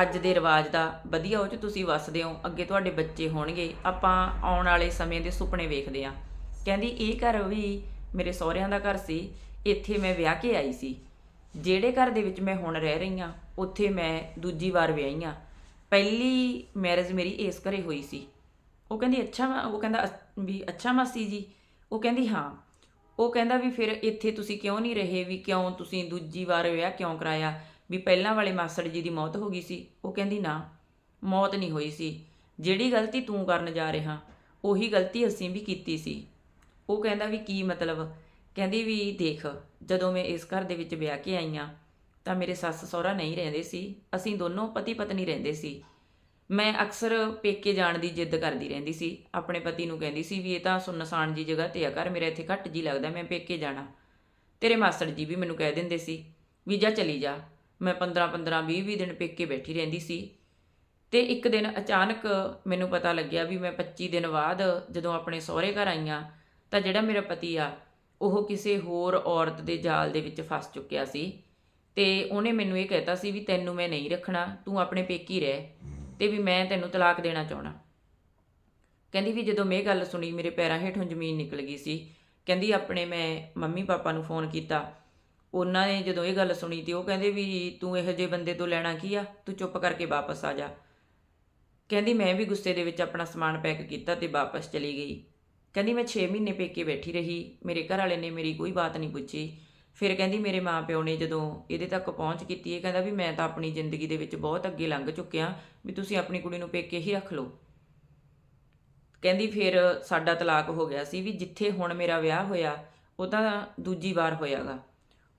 ਅੱਜ ਦੇ ਰਿਵਾਜ ਦਾ ਵਧੀਆ, ਉਹ ਚ ਤੁਸੀਂ ਵੱਸਦੇ ਹੋ, ਅੱਗੇ ਤੁਹਾਡੇ ਬੱਚੇ ਹੋਣਗੇ, ਆਪਾਂ ਆਉਣ ਵਾਲੇ ਸਮੇਂ ਦੇ ਸੁਪਨੇ ਵੇਖਦੇ ਆ ਕਹਿੰਦੀ, ਇਹ ਘਰ ਵੀ ਮੇਰੇ ਸਹੁਰਿਆਂ ਦਾ ਘਰ ਸੀ, ਇੱਥੇ ਮੈਂ ਵਿਆਹ ਕੇ ਆਈ ਸੀ। ਜਿਹੜੇ ਘਰ ਦੇ ਵਿੱਚ ਮੈਂ ਹੁਣ ਰਹਿ ਰਹੀ ਆ ਉੱਥੇ ਮੈਂ ਦੂਜੀ ਵਾਰ ਵਿਆਹੀ ਆ ਪਹਿਲੀ ਮੈਰਿਜ ਮੇਰੀ ਇਸ ਘਰੇ ਹੋਈ ਸੀ। ਉਹ ਕਹਿੰਦੀ, ਅੱਛਾ ਮਾ- ਉਹ ਕਹਿੰਦਾ, ਅ, ਵੀ ਅੱਛਾ ਮਾਸੀ ਜੀ। ਉਹ ਕਹਿੰਦੀ, ਹਾਂ। ਉਹ ਕਹਿੰਦਾ ਵੀ ਫਿਰ ਇੱਥੇ ਤੁਸੀਂ ਕਿਉਂ ਨਹੀਂ ਰਹੇ? ਵੀ ਕਿਉਂ ਤੁਸੀਂ ਦੂਜੀ ਵਾਰ ਵਿਆਹ ਕਿਉਂ ਕਰਾਇਆ? ਵੀ ਪਹਿਲਾਂ ਵਾਲੇ ਮਾਸੜ ਜੀ ਦੀ ਮੌਤ ਹੋ ਗਈ ਸੀ। ਉਹ ਕਹਿੰਦੀ, ਨਾ, ਮੌਤ ਨਹੀਂ ਹੋਈ ਸੀ। ਜਿਹੜੀ ਗਲਤੀ ਤੂੰ ਕਰਨ ਜਾ ਰਿਹਾ, ਉਹੀ ਗਲਤੀ ਅਸੀਂ ਵੀ ਕੀਤੀ ਸੀ। ਉਹ ਕਹਿੰਦਾ ਵੀ ਕੀ ਮਤਲਬ? ਕਹਿੰਦੀ ਵੀ ਦੇਖ, ਜਦੋਂ ਮੈਂ ਇਸ ਘਰ ਦੇ ਵਿੱਚ ਵਿਆਹ ਕੇ ਆਈ ਹਾਂ ਤਾਂ ਮੇਰੇ ਸੱਸ ਸਹੁਰਾ ਨਹੀਂ ਰਹਿੰਦੇ ਸੀ। ਅਸੀਂ ਦੋਨੋਂ ਪਤੀ ਪਤਨੀ ਰਹਿੰਦੇ ਸੀ। ਮੈਂ ਅਕਸਰ ਪੇਕੇ ਜਾਣ ਦੀ ਜਿੱਦ ਕਰਦੀ ਰਹਿੰਦੀ ਸੀ। ਆਪਣੇ ਪਤੀ ਨੂੰ ਕਹਿੰਦੀ ਸੀ ਵੀ ਇਹ ਤਾਂ ਸੁੰਨਸਾਨ ਜੀ ਜਗ੍ਹਾ ਤੇ ਆ ਘਰ, ਮੇਰਾ ਇੱਥੇ ਘੱਟ ਜੀ ਲੱਗਦਾ, ਮੈਂ ਪੇਕੇ ਜਾਣਾ। ਤੇਰੇ ਮਾਸੜ ਜੀ ਵੀ ਮੈਨੂੰ ਕਹਿ ਦਿੰਦੇ ਸੀ ਵੀ ਜਾ ਚਲੀ ਜਾ। ਮੈਂ 15 15 20 20 ਦਿਨ ਪੇਕੇ ਬੈਠੀ ਰਹਿੰਦੀ ਸੀ। ਤੇ ਇੱਕ ਦਿਨ ਅਚਾਨਕ ਮੈਨੂੰ ਪਤਾ ਲੱਗਿਆ ਵੀ ਮੈਂ 25 ਦਿਨ ਬਾਅਦ ਜਦੋਂ ਆਪਣੇ ਸਹੁਰੇ ਘਰ ਆਈਆਂ ਤਾਂ ਜਿਹੜਾ ਮੇਰਾ ਪਤੀ ਆ, ਉਹ ਕਿਸੇ ਹੋਰ ਔਰਤ ਦੇ ਜਾਲ ਦੇ ਵਿੱਚ ਫਸ ਚੁੱਕਿਆ ਸੀ। ਤੇ ਉਹਨੇ ਮੈਨੂੰ ਇਹ ਕਹਿਤਾ ਸੀ ਵੀ ਤੈਨੂੰ ਮੈਂ ਨਹੀਂ ਰੱਖਣਾ, ਤੂੰ ਆਪਣੇ ਪੇਕੀ ਰਹਿ ਤੇ ਵੀ ਮੈਂ ਤੈਨੂੰ ਤਲਾਕ ਦੇਣਾ ਚਾਹਣਾ ਕਹਿੰਦੀ ਵੀ ਜਦੋਂ ਮੈਂ ਇਹ ਗੱਲ ਸੁਣੀ, ਮੇਰੇ ਪੈਰਾਂ ਹੇਠੋਂ ਜ਼ਮੀਨ ਨਿਕਲ ਗਈ ਸੀ। ਕਹਿੰਦੀ ਆਪਣੇ ਮੈਂ ਮੰਮੀ ਪਾਪਾ ਨੂੰ ਫੋਨ ਕੀਤਾ। ਉਹਨਾਂ ਨੇ ਜਦੋਂ ਇਹ ਗੱਲ ਸੁਣੀ ਤੇ ਉਹ ਕਹਿੰਦੇ ਵੀ ਤੂੰ ਇਹੋ ਜਿਹੇ ਬੰਦੇ ਤੋਂ ਲੈਣਾ ਕੀ ਆ? ਤੂੰ ਚੁੱਪ ਕਰਕੇ ਵਾਪਸ ਆ ਜਾ। ਕਹਿੰਦੀ ਮੈਂ ਵੀ ਗੁੱਸੇ ਦੇ ਵਿੱਚ ਆਪਣਾ ਸਮਾਨ ਪੈਕ ਕੀਤਾ ਤੇ ਵਾਪਸ ਚਲੀ ਗਈ। ਕਹਿੰਦੀ ਮੈਂ 6 ਮਹੀਨੇ ਪੇਕੇ ਬੈਠੀ ਰਹੀ, ਮੇਰੇ ਘਰ ਵਾਲੇ ਨੇ ਮੇਰੀ ਕੋਈ ਬਾਤ ਨਹੀਂ ਪੁੱਛੀ। ਫਿਰ ਕਹਿੰਦੀ ਮੇਰੇ ਮਾਪਿਓ ਨੇ ਜਦੋਂ ਇਹਦੇ ਤੱਕ ਪਹੁੰਚ ਕੀਤੀ ਇਹ ਕਹਿੰਦਾ ਵੀ ਮੈਂ ਤਾਂ ਆਪਣੀ ਜ਼ਿੰਦਗੀ ਦੇ ਵਿੱਚ ਬਹੁਤ ਅੱਗੇ ਲੰਘ ਚੁੱਕਿਆ, ਵੀ ਤੁਸੀਂ ਆਪਣੀ ਕੁੜੀ ਨੂੰ ਪੇਕੇ ਹੀ ਰੱਖ ਲਓ। ਕਹਿੰਦੀ ਫਿਰ ਸਾਡਾ ਤਲਾਕ ਹੋ ਗਿਆ ਸੀ ਵੀ ਜਿੱਥੇ ਹੁਣ ਮੇਰਾ ਵਿਆਹ ਹੋਇਆ, ਉਹ ਤਾਂ ਦੂਜੀ ਵਾਰ ਹੋਇਆਗਾ।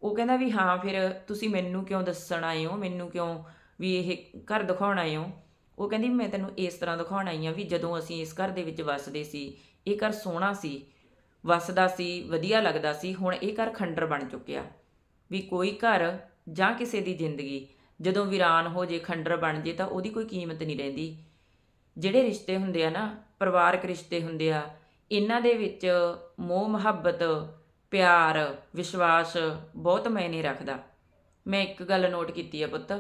ਉਹ ਕਹਿੰਦਾ ਵੀ ਹਾਂ, ਫਿਰ ਤੁਸੀਂ ਮੈਨੂੰ ਕਿਉਂ ਦੱਸਣ ਆਏ ਹੋ? ਮੈਨੂੰ ਕਿਉਂ ਵੀ ਇਹ ਘਰ ਦਿਖਾਉਣ ਆਏ ਹੋ? ਉਹ ਕਹਿੰਦੀ ਵੀ ਮੈਂ ਤੈਨੂੰ ਇਸ ਤਰ੍ਹਾਂ ਦਿਖਾਉਣ ਆਈ ਆ ਵੀ ਜਦੋਂ ਅਸੀਂ ਇਸ ਘਰ ਦੇ ਵਿੱਚ ਵੱਸਦੇ ਸੀ, ਇਹ ਘਰ ਸੋਹਣਾ ਸੀ ਵੱਸਦਾ ਸੀ, ਵਧੀਆ ਲੱਗਦਾ ਸੀ, ਹੁਣ ਇਹ ਘਰ ਖੰਡਰ ਬਣ ਚੁੱਕਿਆ। ਵੀ ਕੋਈ ਘਰ ਜਾਂ ਕਿਸੇ ਦੀ ਜ਼ਿੰਦਗੀ, ਜਦੋਂ ਵੀਰਾਨ ਹੋ ਜੇ, ਖੰਡਰ ਬਣ ਜੇ, ਤਾਂ ਉਹਦੀ ਕੋਈ ਕੀਮਤ ਨਹੀਂ ਰਹਿੰਦੀ। ਜਿਹੜੇ ਰਿਸ਼ਤੇ ਹੁੰਦੇ ਆ ਨਾ, ਪਰਿਵਾਰਕ ਰਿਸ਼ਤੇ ਹੁੰਦੇ ਆ, ਇਹਨਾਂ ਦੇ ਵਿੱਚ ਮੋਹ, ਮੁਹੱਬਤ, ਪਿਆਰ, ਵਿਸ਼ਵਾਸ ਬਹੁਤ ਮਾਇਨੇ ਰੱਖਦਾ। ਮੈਂ ਇੱਕ ਗੱਲ ਨੋਟ ਕੀਤੀ ਆ ਪੁੱਤ।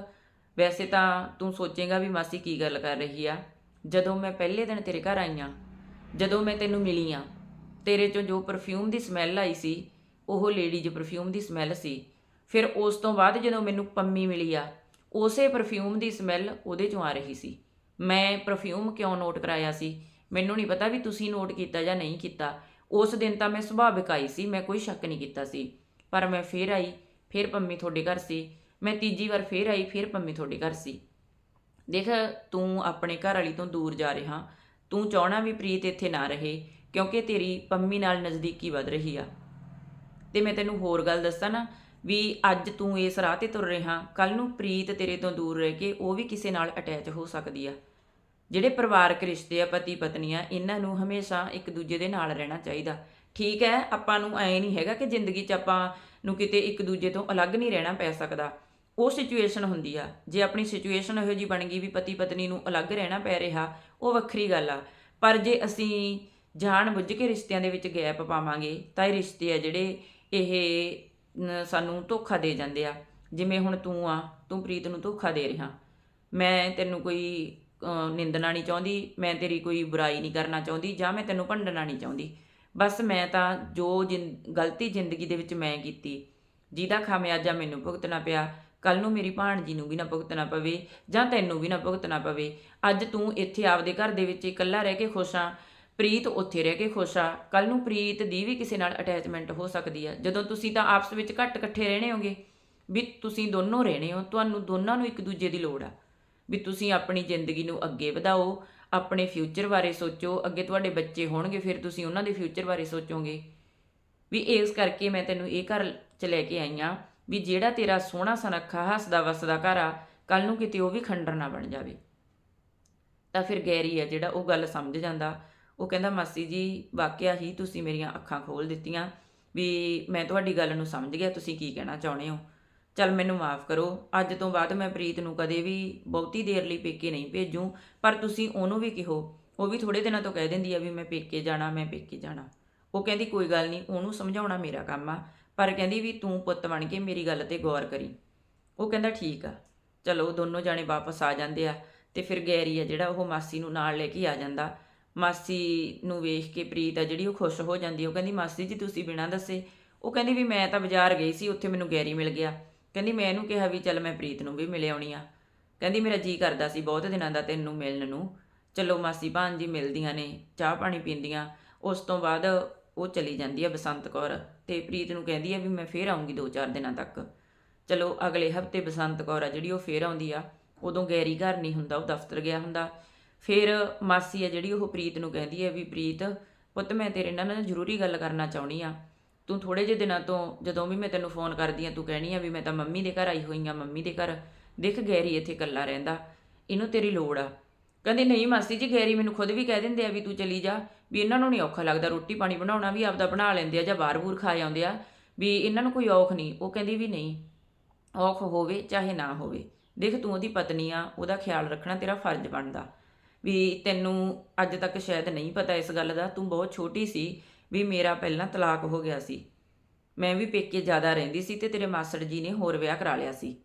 ਵੈਸੇ ਤਾਂ ਤੂੰ ਸੋਚੇਗਾ ਵੀ ਮਾਸੀ ਕੀ ਗੱਲ ਕਰ ਰਹੀ ਆ। ਜਦੋਂ ਮੈਂ ਪਹਿਲੇ ਦਿਨ ਤੇਰੇ ਘਰ ਆਈ ਆ, ਜਦੋਂ ਮੈਂ ਤੈਨੂੰ ਮਿਲੀ ਆ ਤੇਰੇ ਚੋਂ ਜੋ ਪਰਫਿਊਮ ਦੀ ਸਮੈਲ ਆਈ ਸੀ, ਉਹ ਲੇਡੀਜ਼ ਪਰਫਿਊਮ ਦੀ ਸਮੈਲ ਸੀ। ਫਿਰ ਉਸ ਤੋਂ ਬਾਅਦ ਜਦੋਂ ਮੈਨੂੰ ਪੰਮੀ ਮਿਲੀ ਆ, ਉਸੇ ਪਰਫਿਊਮ ਦੀ ਸਮੈਲ ਉਹਦੇ ਚੋਂ ਆ ਰਹੀ ਸੀ। ਮੈਂ ਪਰਫਿਊਮ ਕਿਉਂ ਨੋਟ ਕਰਾਇਆ ਸੀ? ਮੈਨੂੰ ਨਹੀਂ ਪਤਾ ਵੀ ਤੁਸੀਂ ਨੋਟ ਕੀਤਾ ਜਾਂ ਨਹੀਂ ਕੀਤਾ। ਉਸ ਦਿਨ ਤਾਂ ਮੈਂ ਸੁਭਾਵਿਕ ਆਈ ਸੀ, ਮੈਂ ਕੋਈ ਸ਼ੱਕ ਨਹੀਂ ਕੀਤਾ ਸੀ। ਪਰ ਮੈਂ ਫੇਰ ਆਈ, ਫੇਰ ਪੰਮੀ ਤੁਹਾਡੇ ਘਰ ਸੀ। ਮੈਂ ਤੀਜੀ ਵਾਰ ਫੇਰ ਆਈ, ਫੇਰ ਪੰਮੀ ਤੁਹਾਡੇ ਘਰ ਸੀ। ਦੇਖ, ਤੂੰ ਆਪਣੇ ਘਰ ਵਾਲੀ ਤੋਂ ਦੂਰ ਜਾ ਰਿਹਾ। ਤੂੰ ਚਾਹਣਾ ਵੀ ਪ੍ਰੀਤ ਇੱਥੇ ਨਾ ਰਹੇ। ਕਿਉਂਕਿ ਤੇਰੀ ਪੰਮੀ ਨਾਲ ਨਜ਼ਦੀਕੀ ਵੱਧ ਰਹੀ ਆ। ਤੇ ਮੈਂ ਤੈਨੂੰ ਹੋਰ ਗੱਲ ਦੱਸਾਂ ਨਾ, ਵੀ ਅੱਜ ਤੂੰ ਇਸ ਰਾਹ ਤੇ ਤੁਰ ਰਿਹਾ ਕੱਲ ਨੂੰ ਪ੍ਰੀਤ ਤੇਰੇ ਤੋਂ ਦੂਰ ਰਹਿ ਕੇ ਉਹ ਵੀ ਕਿਸੇ ਨਾਲ ਅਟੈਚ ਹੋ ਸਕਦੀ ਆ। ਜਿਹੜੇ ਪਰਿਵਾਰਕ ਰਿਸ਼ਤੇ ਆ, ਪਤੀ ਪਤਨੀ ਆ ਇਹਨਾਂ ਨੂੰ ਹਮੇਸ਼ਾ ਇੱਕ ਦੂਜੇ ਦੇ ਨਾਲ ਰਹਿਣਾ ਚਾਹੀਦਾ। ਠੀਕ ਹੈ, ਆਪਾਂ ਨੂੰ ਐ ਨਹੀਂ ਹੈਗਾ ਕਿ ਜ਼ਿੰਦਗੀ 'ਚ ਆਪਾਂ ਨੂੰ ਕਿਤੇ ਇੱਕ ਦੂਜੇ ਤੋਂ ਅਲੱਗ ਨਹੀਂ ਰਹਿਣਾ ਪੈ ਸਕਦਾ। ਉਹ ਸਿਚੁਏਸ਼ਨ ਹੁੰਦੀ ਆ। ਜੇ ਆਪਣੀ ਸਿਚੁਏਸ਼ਨ ਇਹੋ ਜੀ ਬਣ ਗਈ ਵੀ ਪਤੀ ਪਤਨੀ ਨੂੰ ਅਲੱਗ ਰਹਿਣਾ ਪੈ ਰਿਹਾ, ਉਹ ਵੱਖਰੀ ਗੱਲ ਆ। ਪਰ ਜੇ ਅਸੀਂ ਜਾਣ ਬੁੱਝ ਕੇ ਰਿਸ਼ਤਿਆਂ ਦੇ ਵਿੱਚ ਗੈਪ ਪਾਵਾਂਗੇ, ਤਾਂ ਇਹ ਰਿਸ਼ਤੇ ਆ ਜਿਹੜੇ ਇਹ ਸਾਨੂੰ ਧੋਖਾ ਦੇ ਜਾਂਦੇ ਆ। ਜਿਵੇਂ ਹੁਣ ਤੂੰ ਆ, ਤੂੰ ਪ੍ਰੀਤ ਨੂੰ ਧੋਖਾ ਦੇ ਰਿਹਾ। ਮੈਂ ਤੈਨੂੰ ਕੋਈ ਨਿੰਦਣਾ ਨਹੀਂ ਚਾਹੁੰਦੀ, ਮੈਂ ਤੇਰੀ ਕੋਈ ਬੁਰਾਈ ਨਹੀਂ ਕਰਨਾ ਚਾਹੁੰਦੀ, ਜਾਂ ਮੈਂ ਤੈਨੂੰ ਭੰਡਣਾ ਨਹੀਂ ਚਾਹੁੰਦੀ। ਬਸ ਮੈਂ ਤਾਂ ਜੋ ਜਿੰ- ਗਲਤੀ ਜ਼ਿੰਦਗੀ ਦੇ ਵਿੱਚ ਮੈਂ ਕੀਤੀ, ਜਿਹਦਾ ਖਾਮਿਆਜਾ ਮੈਨੂੰ ਭੁਗਤਣਾ ਪਿਆ ਕੱਲ ਨੂੰ ਮੇਰੀ ਭਾਣਜੀ ਨੂੰ ਵੀ ਨਾ ਭੁਗਤਣਾ ਪਵੇ, ਜਾਂ ਤੈਨੂੰ ਵੀ ਨਾ ਭੁਗਤਣਾ ਪਵੇ। ਅੱਜ ਤੂੰ ਇੱਥੇ ਆਪਦੇ ਘਰ ਦੇ ਵਿੱਚ ਇਕੱਲਾ ਰਹਿ ਕੇ ਖੁਸ਼ ਆ ਪ੍ਰੀਤ ਉੱਥੇ ਰਹਿ ਕੇ ਖੁਸ਼ ਆ। ਕੱਲ ਨੂੰ ਪ੍ਰੀਤ ਦੀ ਵੀ ਕਿਸੇ ਨਾਲ ਅਟੈਚਮੈਂਟ ਹੋ ਸਕਦੀ ਆ। ਜਦੋਂ ਤੁਸੀਂ ਤਾਂ ਆਪਸ ਵਿੱਚ ਘੱਟ ਇਕੱਠੇ ਰਹਿਣੇ ਹੋਗੇ, ਵੀ ਤੁਸੀਂ ਦੋਨੋਂ ਰਹਿਣੇ ਹੋ, ਤੁਹਾਨੂੰ ਦੋਨਾਂ ਨੂੰ ਇੱਕ ਦੂਜੇ ਦੀ ਲੋੜ ਆ। ਵੀ ਤੁਸੀਂ ਆਪਣੀ ਜ਼ਿੰਦਗੀ ਨੂੰ ਅੱਗੇ ਵਧਾਓ, ਆਪਣੇ ਫਿਊਚਰ ਬਾਰੇ ਸੋਚੋ। ਅੱਗੇ ਤੁਹਾਡੇ ਬੱਚੇ ਹੋਣਗੇ, ਫਿਰ ਤੁਸੀਂ ਉਹਨਾਂ ਦੇ ਫਿਊਚਰ ਬਾਰੇ ਸੋਚੋਗੇ। ਵੀ ਇਸ ਕਰਕੇ ਮੈਂ ਤੈਨੂੰ ਇਹ ਘਰ ਚ ਲੈ ਕੇ ਆਈ ਆਂ ਵੀ ਜਿਹੜਾ ਤੇਰਾ ਸੋਹਣਾ ਸੁਨੱਖਾ ਹੱਸਦਾ ਵਸਦਾ ਘਰ ਆ ਕੱਲ ਨੂੰ ਕਿਤੇ ਉਹ ਵੀ ਖੰਡਰ ਨਾ ਬਣ ਜਾਵੇ। ਤਾਂ ਫਿਰ ਗੈਰੀ ਆ ਜਿਹੜਾ ਉਹ ਗੱਲ ਸਮਝ ਜਾਂਦਾ। ਉਹ ਕਹਿੰਦਾ, ਮਾਸੀ ਜੀ, ਵਾਕਿਆ ਹੀ ਤੁਸੀਂ ਮੇਰੀਆਂ ਅੱਖਾਂ ਖੋਲ ਦਿੱਤੀਆਂ ਵੀ ਮੈਂ ਤੁਹਾਡੀ ਗੱਲ ਨੂੰ ਸਮਝ ਗਿਆ, ਤੁਸੀਂ ਕੀ ਕਹਿਣਾ ਚਾਹੁੰਦੇ ਹੋ? ਚੱਲ ਮੈਨੂੰ ਮਾਫ ਕਰੋ, ਅੱਜ ਤੋਂ ਬਾਅਦ ਮੈਂ ਪ੍ਰੀਤ ਨੂੰ ਕਦੇ ਵੀ ਬਹੁਤੀ ਦੇਰ ਲਈ ਪੇਕੇ ਨਹੀਂ ਭੇਜੂ, ਪਰ ਤੁਸੀਂ ਉਹਨੂੰ ਵੀ ਕਿਹੋ, ਉਹ ਵੀ ਥੋੜੇ ਦਿਨਾਂ ਤੋਂ ਕਹਿ ਦਿੰਦੀ ਆ ਵੀ ਮੈਂ ਪੇਕੇ ਜਾਣਾ, ਮੈਂ ਪੇਕੇ ਜਾਣਾ। ਉਹ ਕਹਿੰਦੀ, ਕੋਈ ਗੱਲ ਨਹੀਂ, ਉਹਨੂੰ ਸਮਝਾਉਣਾ ਮੇਰਾ ਕੰਮ ਆ, ਪਰ ਕਹਿੰਦੀ ਵੀ ਤੂੰ ਪੁੱਤ ਬਣ ਕੇ ਮੇਰੀ ਗੱਲ ਤੇ ਗੌਰ ਕਰੀ। ਉਹ ਕਹਿੰਦਾ, ਠੀਕ ਆ, ਚਲੋ, ਦੋਨੋਂ ਜਾਣੇ ਵਾਪਸ ਆ ਜਾਂਦੇ ਆ ਤੇ ਫਿਰ ਗੈਰੀ ਆ ਜਿਹੜਾ ਉਹ ਮਾਸੀ ਨੂੰ ਨਾਲ ਲੈ ਕੇ ਆ ਜਾਂਦਾ। ਮਾਸੀ ਨੂੰ ਵੇਖ ਕੇ ਪ੍ਰੀਤ ਆ ਜਿਹੜੀ ਉਹ ਖੁਸ਼ ਹੋ ਜਾਂਦੀ ਉਹ ਕਹਿੰਦੀ, ਮਾਸੀ ਜੀ, ਤੁਸੀਂ ਬਿਨਾਂ ਦੱਸੇ। ਉਹ ਕਹਿੰਦੀ ਵੀ ਮੈਂ ਤਾਂ ਬਾਜ਼ਾਰ ਗਈ ਸੀ, ਉੱਥੇ ਮੈਨੂੰ ਗੈਰੀ ਮਿਲ ਗਿਆ। ਕਹਿੰਦੀ, ਮੈਂ ਇਹਨੂੰ ਕਿਹਾ ਵੀ ਚੱਲ ਮੈਂ ਪ੍ਰੀਤ ਨੂੰ ਵੀ ਮਿਲ ਆਉਣੀ ਆ। ਕਹਿੰਦੀ, ਮੇਰਾ ਜੀ ਕਰਦਾ ਸੀ ਬਹੁਤ ਦਿਨਾਂ ਦਾ ਤੈਨੂੰ ਮਿਲਣ ਨੂੰ। ਚਲੋ ਮਾਸੀ ਭਾਂਜੀ ਮਿਲਦੀਆਂ ਨੇ, ਚਾਹ ਪਾਣੀ ਪੀਂਦੀਆਂ। ਉਸ ਤੋਂ ਬਾਅਦ ਉਹ ਚਲੀ ਜਾਂਦੀ ਆ ਬਸੰਤ ਕੌਰ ਤੇ ਪ੍ਰੀਤ ਨੂੰ ਕਹਿੰਦੀ ਆ ਵੀ ਮੈਂ ਫੇਰ ਆਉਂਗੀ 2-4 ਦਿਨਾਂ ਤੱਕ। ਚਲੋ ਅਗਲੇ ਹਫ਼ਤੇ ਬਸੰਤ ਕੌਰ ਆ ਜਿਹੜੀ ਉਹ ਫੇਰ ਆਉਂਦੀ ਆ। ਉਦੋਂ ਗੈਰੀ ਘਰ ਨਹੀਂ ਹੁੰਦਾ, ਉਹ ਦਫ਼ਤਰ ਗਿਆ ਹੁੰਦਾ। ਫਿਰ ਮਾਸੀ ਆ ਜਿਹੜੀ ਉਹ ਪ੍ਰੀਤ ਨੂੰ ਕਹਿੰਦੀ ਹੈ ਵੀ ਪ੍ਰੀਤ, ਪੁੱਤ ਮੈਂ ਤੇਰੇ ਨਾਲ ਨਾ ਜ਼ਰੂਰੀ ਗੱਲ ਕਰਨਾ ਚਾਹੁੰਦੀ ਆ। ਤੂੰ ਥੋੜੇ ਜਿਹੇ ਦਿਨਾਂ ਤੋਂ ਜਦੋਂ ਵੀ ਮੈਂ ਤੈਨੂੰ ਫੋਨ ਕਰਦੀ ਆ, ਤੂੰ ਕਹਿਣੀ ਆ ਵੀ ਮੈਂ ਤਾਂ ਮੰਮੀ ਦੇ ਘਰ ਆਈ ਹੋਈ ਆ, ਮੰਮੀ ਦੇ ਘਰ। ਦੇਖ ਗੈਰੀ ਇੱਥੇ ਇਕੱਲਾ ਰਹਿੰਦਾ, ਇਹਨੂੰ ਤੇਰੀ ਲੋੜ ਆ। ਕਹਿੰਦੀ, ਨਹੀਂ ਮਾਸੀ ਜੀ, ਗੈਰੀ ਮੈਨੂੰ ਖੁਦ ਵੀ ਕਹਿ ਦਿੰਦੇ ਆ ਵੀ ਤੂੰ ਚਲੀ ਜਾ, ਵੀ ਇਹਨਾਂ ਨੂੰ ਨਹੀਂ ਔਖਾ ਲੱਗਦਾ ਰੋਟੀ ਪਾਣੀ ਬਣਾਉਣਾ, ਵੀ ਆਪਦਾ ਬਣਾ ਲੈਂਦੇ ਆ ਜਾਂ ਬਾਹਰ-ਬੂਰ ਖਾ ਜਾਂਦੇ ਆ, ਵੀ ਇਹਨਾਂ ਨੂੰ ਕੋਈ ਔਖ ਨਹੀਂ ਉਹ ਕਹਿੰਦੀ ਵੀ ਨਹੀਂ, ਔਖ ਹੋਵੇ ਚਾਹੇ ਨਾ ਹੋਵੇ। ਦੇਖ ਤੂੰ ਉਹਦੀ ਪਤਨੀ ਆ, ਉਹਦਾ ਖਿਆਲ ਰੱਖਣਾ ਤੇਰਾ ਫਰਜ਼ ਬਣਦਾ। ਵੀ ਤੈਨੂੰ ਅੱਜ ਤੱਕ ਸ਼ਾਇਦ ਨਹੀਂ ਪਤਾ ਇਸ ਗੱਲ ਦਾ, ਤੂੰ ਬਹੁਤ ਛੋਟੀ ਸੀ ਵੀ ਮੇਰਾ ਪਹਿਲਾਂ ਤਲਾਕ ਹੋ ਗਿਆ ਸੀ। ਮੈਂ ਵੀ ਪੇਕੇ ਜ਼ਿਆਦਾ ਰਹਿੰਦੀ ਸੀ ਤੇ ਤੇਰੇ ਮਾਸੜ ਜੀ ਨੇ ਹੋਰ ਵਿਆਹ ਕਰਾ ਲਿਆ ਸੀ।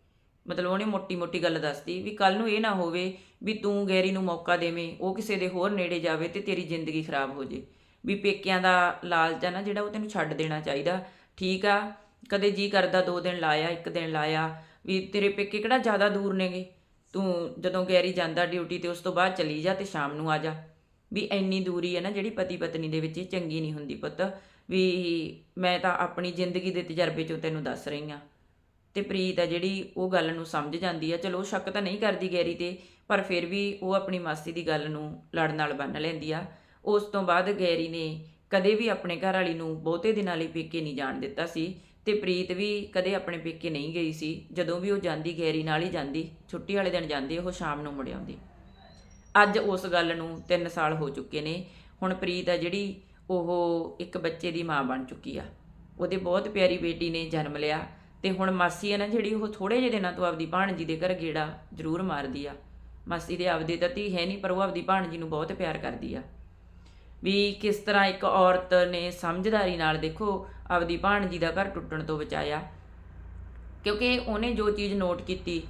ਮਤਲਬ ਉਹਨੇ ਮੋਟੀ-ਮੋਟੀ ਗੱਲ ਦੱਸਦੀ ਵੀ ਕੱਲ ਨੂੰ ਇਹ ਨਾ ਹੋਵੇ ਵੀ ਤੂੰ ਗੈਰੀ ਨੂੰ ਮੌਕਾ ਦੇਵੇਂ, ਉਹ ਕਿਸੇ ਦੇ ਹੋਰ ਨੇੜੇ ਜਾਵੇ ਤੇ ਤੇਰੀ ਜ਼ਿੰਦਗੀ ਖਰਾਬ ਹੋ ਜੇ। ਵੀ ਪੇਕਿਆਂ ਦਾ ਲਾਲਚ ਆ ਨਾ ਜਿਹੜਾ ਉਹ ਤੈਨੂੰ ਛੱਡ ਦੇਣਾ ਚਾਹੀਦਾ। ਠੀਕ ਆ, ਕਦੇ ਜੀ ਕਰਦਾ ਦੋ ਦਿਨ ਲਾਇਆ, ਇੱਕ ਦਿਨ ਲਾਇਆ, ਵੀ ਤੇਰੇ ਪੇਕੇ ਕਿਹੜਾ ਜ਼ਿਆਦਾ ਦੂਰ ਨੇਗੇ? ਤੂੰ ਜਦੋਂ ਗੈਰੀ ਜਾਂਦਾ ਡਿਊਟੀ ਤੇ ਉਸ ਤੋਂ ਬਾਅਦ ਚਲੀ ਜਾ ਤੇ ਸ਼ਾਮ ਨੂੰ ਆ ਜਾ। ਵੀ ਇੰਨੀ ਦੂਰੀ ਹੈ ਨਾ ਜਿਹੜੀ ਪਤੀ ਪਤਨੀ ਦੇ ਵਿੱਚ ਇਹ ਚੰਗੀ ਨਹੀਂ ਹੁੰਦੀ ਪੁੱਤ। ਵੀ ਮੈਂ ਤਾਂ ਆਪਣੀ ਜ਼ਿੰਦਗੀ ਦੇ ਤਜਰਬੇ ਚੋਂ ਤੈਨੂੰ ਦੱਸ ਰਹੀ ਆ ਤੇ ਪ੍ਰੀਤ ਆ ਜਿਹੜੀ ਉਹ ਗੱਲ ਨੂੰ ਸਮਝ ਜਾਂਦੀ ਆ ਚਲੋ, ਉਹ ਸ਼ੱਕ ਤਾਂ ਨਹੀਂ ਕਰਦੀ ਗੈਰੀ ਤੇ, ਪਰ ਫਿਰ ਵੀ ਉਹ ਆਪਣੀ ਮਾਸੀ ਦੀ ਗੱਲ ਨੂੰ ਲੜ ਨਾਲ ਬੰਨ ਲੈਂਦੀ ਆ। ਉਸ ਤੋਂ ਬਾਅਦ ਗੈਰੀ ਨੇ ਕਦੇ ਵੀ ਆਪਣੇ ਘਰ ਵਾਲੀ ਨੂੰ ਬਹੁਤੇ ਦਿਨਾਂ ਲਈ ਪੇਕੇ ਨਹੀਂ ਜਾਣ ਦਿੱਤਾ ਸੀ। ਤੇ ਪ੍ਰੀਤ ਵੀ ਕਦੇ ਆਪਣੇ ਪੇਕੇ ਨਹੀਂ ਗਈ ਸੀ। ਜਦੋਂ ਵੀ ਉਹ ਜਾਂਦੀ, ਗੈਰੀ ਨਾਲ ਹੀ ਜਾਂਦੀ, ਛੁੱਟੀ ਵਾਲੇ ਦਿਨ ਜਾਂਦੀ, ਉਹ ਸ਼ਾਮ ਨੂੰ ਮੁੜ ਆਉਂਦੀ। ਅੱਜ ਉਸ ਗੱਲ ਨੂੰ 3 ਸਾਲ ਹੋ ਚੁੱਕੇ ਨੇ। ਹੁਣ ਪ੍ਰੀਤ ਆ ਜਿਹੜੀ, ਉਹ ਇੱਕ ਬੱਚੇ ਦੀ ਮਾਂ ਬਣ ਚੁੱਕੀ ਆ। ਉਹਦੇ ਬਹੁਤ ਪਿਆਰੀ ਬੇਟੀ ਨੇ ਜਨਮ ਲਿਆ। ਤੇ ਹੁਣ ਮਾਸੀ ਹੈ ਨਾ ਜਿਹੜੀ, ਉਹ ਥੋੜੇ ਜਿਹੇ ਦਿਨਾਂ ਤੋਂ ਆਪਦੀ ਭਾਣਜੀ ਦੇ ਘਰ ਗੇੜਾ ਜ਼ਰੂਰ ਮਾਰਦੀ ਆ। ਮਾਸੀ ਦੇ ਆਪਦੇ ਤਾਂ ਧੀ ਹੈ ਨਹੀਂ, ਪਰ ਉਹ ਆਪਦੀ ਭਾਣਜੀ ਨੂੰ ਬਹੁਤ ਪਿਆਰ ਕਰਦੀ ਆ। ਵੀ ਕਿਸ ਤਰ੍ਹਾਂ ਇੱਕ ਔਰਤ ਨੇ ਸਮਝਦਾਰੀ ਨਾਲ, ਦੇਖੋ ਆਪਦੀ ਭਾਣਜੀ ਦਾ ਘਰ ਟੁੱਟਣ ਤੋਂ ਬਚਾਇਆ। ਕਿਉਂਕਿ ਉਹਨੇ ਜੋ ਚੀਜ਼ ਨੋਟ ਕੀਤੀ,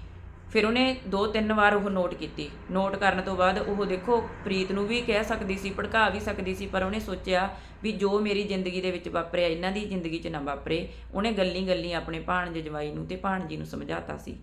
ਫਿਰ ਉਹਨੇ ਦੋ ਤਿੰਨ ਵਾਰ ਉਹ ਨੋਟ ਕੀਤੀ। ਨੋਟ ਕਰਨ ਤੋਂ ਬਾਅਦ ਉਹ ਦੇਖੋ, ਪ੍ਰੀਤ ਨੂੰ ਵੀ ਕਹਿ ਸਕਦੀ ਸੀ, ਭੜਕਾ ਵੀ ਸਕਦੀ ਸੀ, ਪਰ ਉਹਨੇ ਸੋਚਿਆ ਵੀ ਜੋ ਮੇਰੀ ਜ਼ਿੰਦਗੀ ਦੇ ਵਿੱਚ ਵਾਪਰਿਆ, ਇਹਨਾਂ ਦੀ ਜ਼ਿੰਦਗੀ 'ਚ ਨਾ ਵਾਪਰੇ। ਉਹਨੇ ਗੱਲੀ ਗੱਲੀ ਆਪਣੇ ਭਾਣਜੇ ਜਵਾਈ ਨੂੰ ਤੇ ਭਾਣਜੀ ਨੂੰ ਸਮਝਾਤਾ ਸੀ।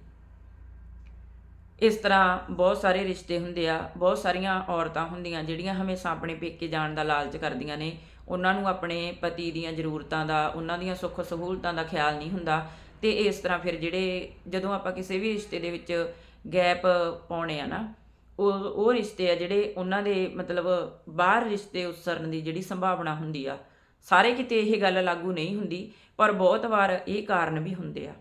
ਇਸ ਤਰ੍ਹਾਂ ਬਹੁਤ ਸਾਰੇ ਰਿਸ਼ਤੇ ਹੁੰਦੇ ਆ, ਬਹੁਤ ਸਾਰੀਆਂ ਔਰਤਾਂ ਹੁੰਦੀਆਂ ਜਿਹੜੀਆਂ ਹਮੇਸ਼ਾ ਆਪਣੇ ਪੇਕੇ ਜਾਣ ਦਾ ਲਾਲਚ ਕਰਦੀਆਂ ਨੇ। ਉਹਨਾਂ ਨੂੰ ਆਪਣੇ ਪਤੀ ਦੀਆਂ ਜ਼ਰੂਰਤਾਂ ਦਾ, ਉਹਨਾਂ ਦੀਆਂ ਸੁੱਖ ਸਹੂਲਤਾਂ ਦਾ ਖਿਆਲ ਨਹੀਂ ਹੁੰਦਾ। ਤੇ ਇਸ ਤਰ੍ਹਾਂ ਫਿਰ ਜਿਹੜੇ ਜਦੋਂ ਆਪਾਂ ਕਿਸੇ ਵੀ ਰਿਸ਼ਤੇ ਦੇ ਵਿੱਚ ਗੈਪ ਪਾਉਣੇ ਆ ਨਾ, ਉਹ ਉਹ ਰਿਸ਼ਤੇ ਆ ਜਿਹੜੇ ਉਹਨਾਂ ਦੇ ਮਤਲਬ ਬਾਹਰ ਰਿਸ਼ਤੇ ਉਸਰਨ ਦੀ ਜਿਹੜੀ ਸੰਭਾਵਨਾ ਹੁੰਦੀ ਆ, ਸਾਰੇ ਕਿਤੇ ਇਹ ਗੱਲ ਲਾਗੂ ਨਹੀਂ ਹੁੰਦੀ, ਪਰ ਬਹੁਤ ਵਾਰ ਇਹ ਕਾਰਨ ਵੀ ਹੁੰਦੇ ਆ।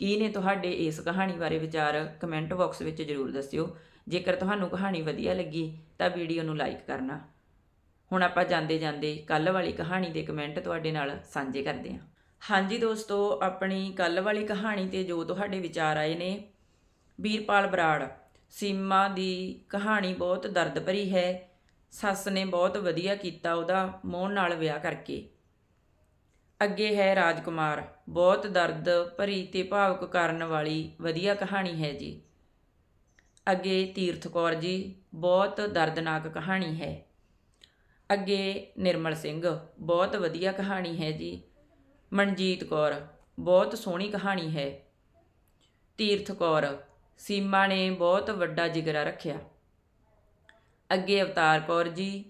ਕੀ ਨੇ ਤੁਹਾਡੇ ਇਸ ਕਹਾਣੀ ਬਾਰੇ ਵਿਚਾਰ ਕਮੈਂਟ ਬਾਕਸ ਵਿੱਚ ਜ਼ਰੂਰ ਦੱਸਿਓ। ਜੇਕਰ ਤੁਹਾਨੂੰ ਕਹਾਣੀ ਵਧੀਆ ਲੱਗੀ ਤਾਂ ਵੀਡੀਓ ਨੂੰ ਲਾਈਕ ਕਰਨਾ। ਹੁਣ ਆਪਾਂ ਜਾਂਦੇ ਜਾਂਦੇ ਕੱਲ ਵਾਲੀ ਕਹਾਣੀ ਦੇ ਕਮੈਂਟ ਤੁਹਾਡੇ ਨਾਲ ਸਾਂਝੇ ਕਰਦੇ ਹਾਂ। ਹਾਂਜੀ ਦੋਸਤੋ, ਆਪਣੀ ਕੱਲ ਵਾਲੀ ਕਹਾਣੀ ਤੇ ਜੋ ਤੁਹਾਡੇ ਵਿਚਾਰ ਆਏ ਨੇ, ਵੀਰਪਾਲ ਬਰਾੜ, ਸੀਮਾ ਦੀ ਕਹਾਣੀ ਬਹੁਤ ਦਰਦ ਭਰੀ ਹੈ, ਸੱਸ ਨੇ ਬਹੁਤ ਵਧੀਆ ਕੀਤਾ ਉਹਦਾ ਮੋਹਨ ਨਾਲ ਵਿਆਹ ਕਰਕੇ। ਅੱਗੇ ਹੈ ਰਾਜਕੁਮਾਰ, ਬਹੁਤ ਦਰਦ ਭਰੀ ਤੇ ਭਾਵੁਕ ਕਰਨ ਵਾਲੀ ਵਧੀਆ ਕਹਾਣੀ ਹੈ ਜੀ। ਅੱਗੇ ਤੀਰਥ ਕੌਰ ਜੀ, ਬਹੁਤ ਦਰਦਨਾਕ ਕਹਾਣੀ ਹੈ। ਅੱਗੇ ਨਿਰਮਲ ਸਿੰਘ। ਬਹੁਤ ਵਧੀਆ ਕਹਾਣੀ ਹੈ ਜੀ। ਮਨਜੀਤ ਕੌਰ, ਬਹੁਤ ਸੋਹਣੀ ਕਹਾਣੀ ਹੈ। ਤੀਰਥ ਕੌਰ, ਸੀਮਾ ਨੇ ਬਹੁਤ ਵੱਡਾ ਜਿਗਰਾ ਰੱਖਿਆ। ਅੱਗੇ ਅਵਤਾਰ ਕੌਰ ਜੀ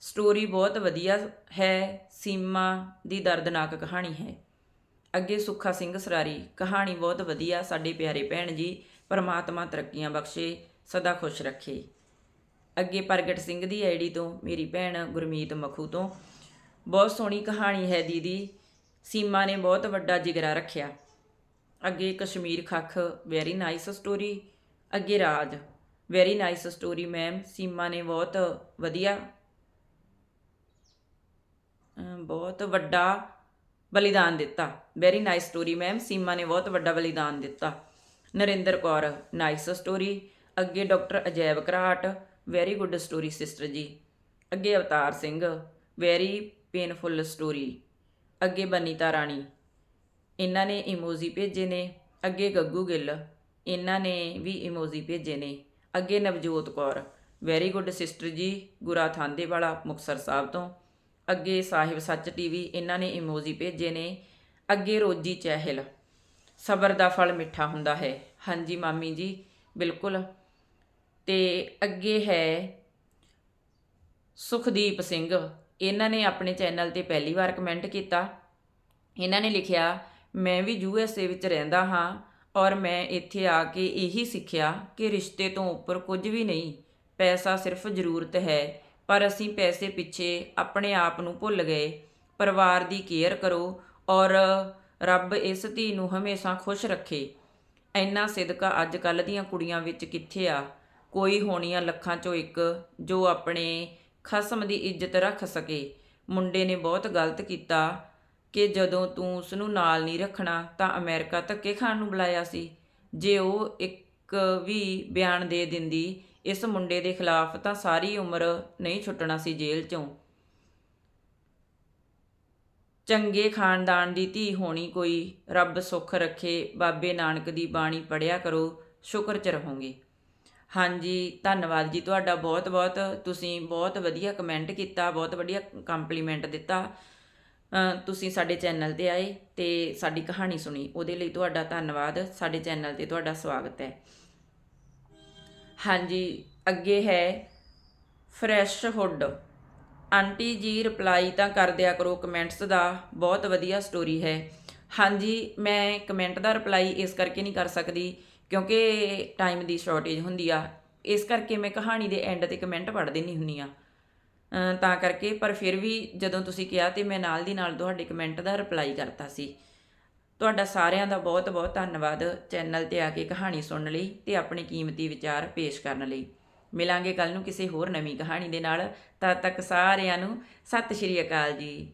ਸਟੋਰੀ ਬਹੁਤ ਵਧੀਆ ਹੈ। ਸੀਮਾ ਦੀ ਦਰਦਨਾਕ ਕਹਾਣੀ ਹੈ। ਅੱਗੇ ਸੁੱਖਾ ਸਿੰਘ ਸਰਾਰੀ, ਕਹਾਣੀ ਬਹੁਤ ਵਧੀਆ, ਸਾਡੇ ਪਿਆਰੇ ਭੈਣ ਜੀ, ਪਰਮਾਤਮਾ ਤਰੱਕੀਆਂ ਬਖਸ਼ੇ, ਸਦਾ ਖੁਸ਼ ਰੱਖੇ। ਅੱਗੇ ਪ੍ਰਗਟ ਸਿੰਘ ਦੀ ਆਈਡੀ ਤੋਂ, ਮੇਰੀ ਭੈਣ ਗੁਰਮੀਤ ਮਖੂ ਤੋਂ। ਬਹੁਤ ਸੋਹਣੀ ਕਹਾਣੀ ਹੈ ਦੀਦੀ। ਸੀਮਾ ਨੇ ਬਹੁਤ ਵੱਡਾ ਜਿਗਰਾ ਰੱਖਿਆ। ਅੱਗੇ Kashmir Khakh very nice story ਅੱਗੇ Raj very nice story ma'am Seema ਨੇ ਬਹੁਤ ਵਧੀਆ ਬਹੁਤ ਵੱਡਾ ਬਲੀਦਾਨ ਦਿੱਤਾ। Very nice story ma'am Seema ਨੇ ਬਹੁਤ ਵੱਡਾ ਬਲੀਦਾਨ ਦਿੱਤਾ। ਨਰਿੰਦਰ ਕੌਰ ਨਾਈਸ ਸਟੋਰੀ ਅੱਗੇ doctor Ajaib Gharat. Very good story sister ji. ਅੱਗੇ Avtar Singh very painful story ਅੱਗੇ ਬਨੀਤਾ ਰਾਣੀ। ਇਹਨਾਂ ਨੇ ਇਮੋਜੀ ਭੇਜੇ ਨੇ। ਅੱਗੇ ਗੱਗੂ ਗਿੱਲ। ਇਹਨਾਂ ਨੇ ਵੀ ਇਮੋਜੀ ਭੇਜੇ ਨੇ। ਅੱਗੇ Navjot Kaur. Very good sister ji, ਗੁਰਾ ਥਾਂਦੇ ਵਾਲਾ ਮੁਕਸਰ ਸਾਹਿਬ ਤੋਂ। ਅੱਗੇ ਸਾਹਿਬ ਸੱਚ ਟੀਵੀ, ਇਹਨਾਂ ਨੇ ਇਮੋਜੀ ਭੇਜੇ ਨੇ। ਅੱਗੇ ਰੋਜੀ ਚਹਿਲ। ਸਬਰ ਦਾ ਫਲ ਮਿੱਠਾ ਹੁੰਦਾ ਹੈ। ਹਾਂਜੀ ਮਾਮੀ ਜੀ, ਬਿਲਕੁਲ। ਤੇ ਅੱਗੇ ਹੈ ਸੁਖਦੀਪ ਸਿੰਘ। ਇਹਨਾਂ ਨੇ ਆਪਣੇ ਚੈਨਲ ਤੇ ਪਹਿਲੀ ਵਾਰ ਕਮੈਂਟ ਕੀਤਾ। ਇਹਨਾਂ ਨੇ ਲਿਖਿਆ, ਮੈਂ ਵੀ ਯੂ ਐਸ ਏ ਵਿੱਚ ਰਹਿੰਦਾ ਹਾਂ ਔਰ ਮੈਂ ਇੱਥੇ ਆ ਕੇ ਇਹੀ ਸਿੱਖਿਆ ਕਿ ਰਿਸ਼ਤੇ ਤੋਂ ਉੱਪਰ ਕੁਝ ਵੀ ਨਹੀਂ, ਪੈਸਾ ਸਿਰਫ ਜ਼ਰੂਰਤ ਹੈ, ਪਰ ਅਸੀਂ ਪੈਸੇ ਪਿੱਛੇ ਆਪਣੇ ਆਪ ਨੂੰ ਭੁੱਲ ਗਏ। ਪਰਿਵਾਰ ਦੀ ਕੇਅਰ ਕਰੋ ਔਰ ਰੱਬ ਇਸ ਧੀ ਨੂੰ ਹਮੇਸ਼ਾ ਖੁਸ਼ ਰੱਖੇ। ਇੰਨਾ ਸਿਦਕਾ ਅੱਜ ਕੱਲ ਦੀਆਂ ਕੁੜੀਆਂ ਵਿੱਚ ਕਿੱਥੇ ਆ? ਕੋਈ ਹੋਣੀਆਂ ਲੱਖਾਂ ਚੋਂ ਇੱਕ ਜੋ ਆਪਣੇ ਖਸਮ ਦੀ ਇੱਜ਼ਤ ਰੱਖ ਸਕੇ। ਮੁੰਡੇ ਨੇ ਬਹੁਤ ਗਲਤ ਕੀਤਾ ਕਿ ਜਦੋਂ ਤੂੰ ਉਸ ਨੂੰ ਨਾਲ ਨਹੀਂ ਰੱਖਣਾ ਤਾਂ ਅਮਰੀਕਾ ਧੱਕੇ ਖਾਣ ਨੂੰ ਬੁਲਾਇਆ ਸੀ। ਜੇ ਉਹ ਇੱਕ ਵੀ ਬਿਆਨ ਦੇ ਦਿੰਦੀ ਇਸ ਮੁੰਡੇ ਦੇ ਖਿਲਾਫ ਤਾਂ ਸਾਰੀ ਉਮਰ ਨਹੀਂ ਛੁੱਟਣਾ ਸੀ ਜੇਲ੍ਹ ਚੋਂ। ਚੰਗੇ ਖਾਨਦਾਨ ਦੀ ਧੀ ਹੋਣੀ ਕੋਈ ਰੱਬ ਸੁੱਖ ਰੱਖੇ, ਬਾਬੇ ਨਾਨਕ ਦੀ ਬਾਣੀ ਪੜਿਆ ਕਰੋ, ਸ਼ੁਕਰ ਚ ਰਹੋਗੇ। ਹਾਂਜੀ, ਧੰਨਵਾਦ ਜੀ ਤੁਹਾਡਾ ਬਹੁਤ ਬਹੁਤ। ਤੁਸੀਂ ਬਹੁਤ ਵਧੀਆ ਕਮੈਂਟ ਕੀਤਾ, ਬਹੁਤ ਵਧੀਆ ਕੰਪਲੀਮੈਂਟ ਦਿੱਤਾ। ਤੁਸੀਂ ਸਾਡੇ ਚੈਨਲ ਤੇ ਆਏ ਤੇ ਸਾਡੀ ਕਹਾਣੀ ਸੁਣੀ, ਉਹਦੇ ਲਈ ਤੁਹਾਡਾ ਧੰਨਵਾਦ। ਸਾਡੇ ਚੈਨਲ ਤੇ ਤੁਹਾਡਾ ਸਵਾਗਤ ਹੈ। ਹਾਂਜੀ, ਅੱਗੇ ਹੈ ਫਰੈਸ਼ ਹੁੱਡ ਆਂਟੀ ਜੀ ਰਿਪਲਾਈ ਤਾਂ ਕਰ ਦਿਆ ਕਰੋ ਕਮੈਂਟਸ ਦਾ ਬਹੁਤ ਵਧੀਆ ਸਟੋਰੀ ਹੈ। ਹਾਂਜੀ, ਮੈਂ ਕਮੈਂਟ ਦਾ ਰਿਪਲਾਈ ਇਸ ਕਰਕੇ ਨਹੀਂ ਕਰ ਸਕਦੀ ਕਿਉਂਕਿ ਟਾਈਮ ਦੀ ਸ਼ਾਰਟੇਜ ਹੁੰਦੀ ਆ। ਇਸ ਕਰਕੇ ਮੈਂ ਕਹਾਣੀ ਦੇ ਐਂਡ ਤੇ ਕਮੈਂਟ ਪੜ੍ਹ ਨਹੀਂ ਹੁੰਨੀ ਆ। ਤਾਂ ਕਰਕੇ, ਪਰ ਫਿਰ ਵੀ ਜਦੋਂ ਤੁਸੀਂ ਕਿਹਾ ਤੇ ਮੈਂ ਨਾਲ ਦੀ ਨਾਲ ਤੁਹਾਡੇ ਕਮੈਂਟ ਦਾ ਰਿਪਲਾਈ ਕਰਤਾ ਸੀ। ਤੁਹਾਡਾ ਸਾਰਿਆਂ ਦਾ ਬਹੁਤ ਬਹੁਤ ਧੰਨਵਾਦ ਚੈਨਲ ਤੇ ਆ ਕੇ ਕਹਾਣੀ ਸੁਣਨ ਲਈ ਤੇ ਆਪਣੇ ਕੀਮਤੀ ਵਿਚਾਰ ਪੇਸ਼ ਕਰਨ ਲਈ। ਮਿਲਾਂਗੇ ਕੱਲ ਨੂੰ ਕਿਸੇ ਹੋਰ ਨਵੀਂ ਕਹਾਣੀ ਦੇ ਨਾਲ। ਤਦ ਤੱਕ ਸਾਰਿਆਂ ਨੂੰ ਸਤਿ ਸ਼੍ਰੀ ਅਕਾਲ ਜੀ।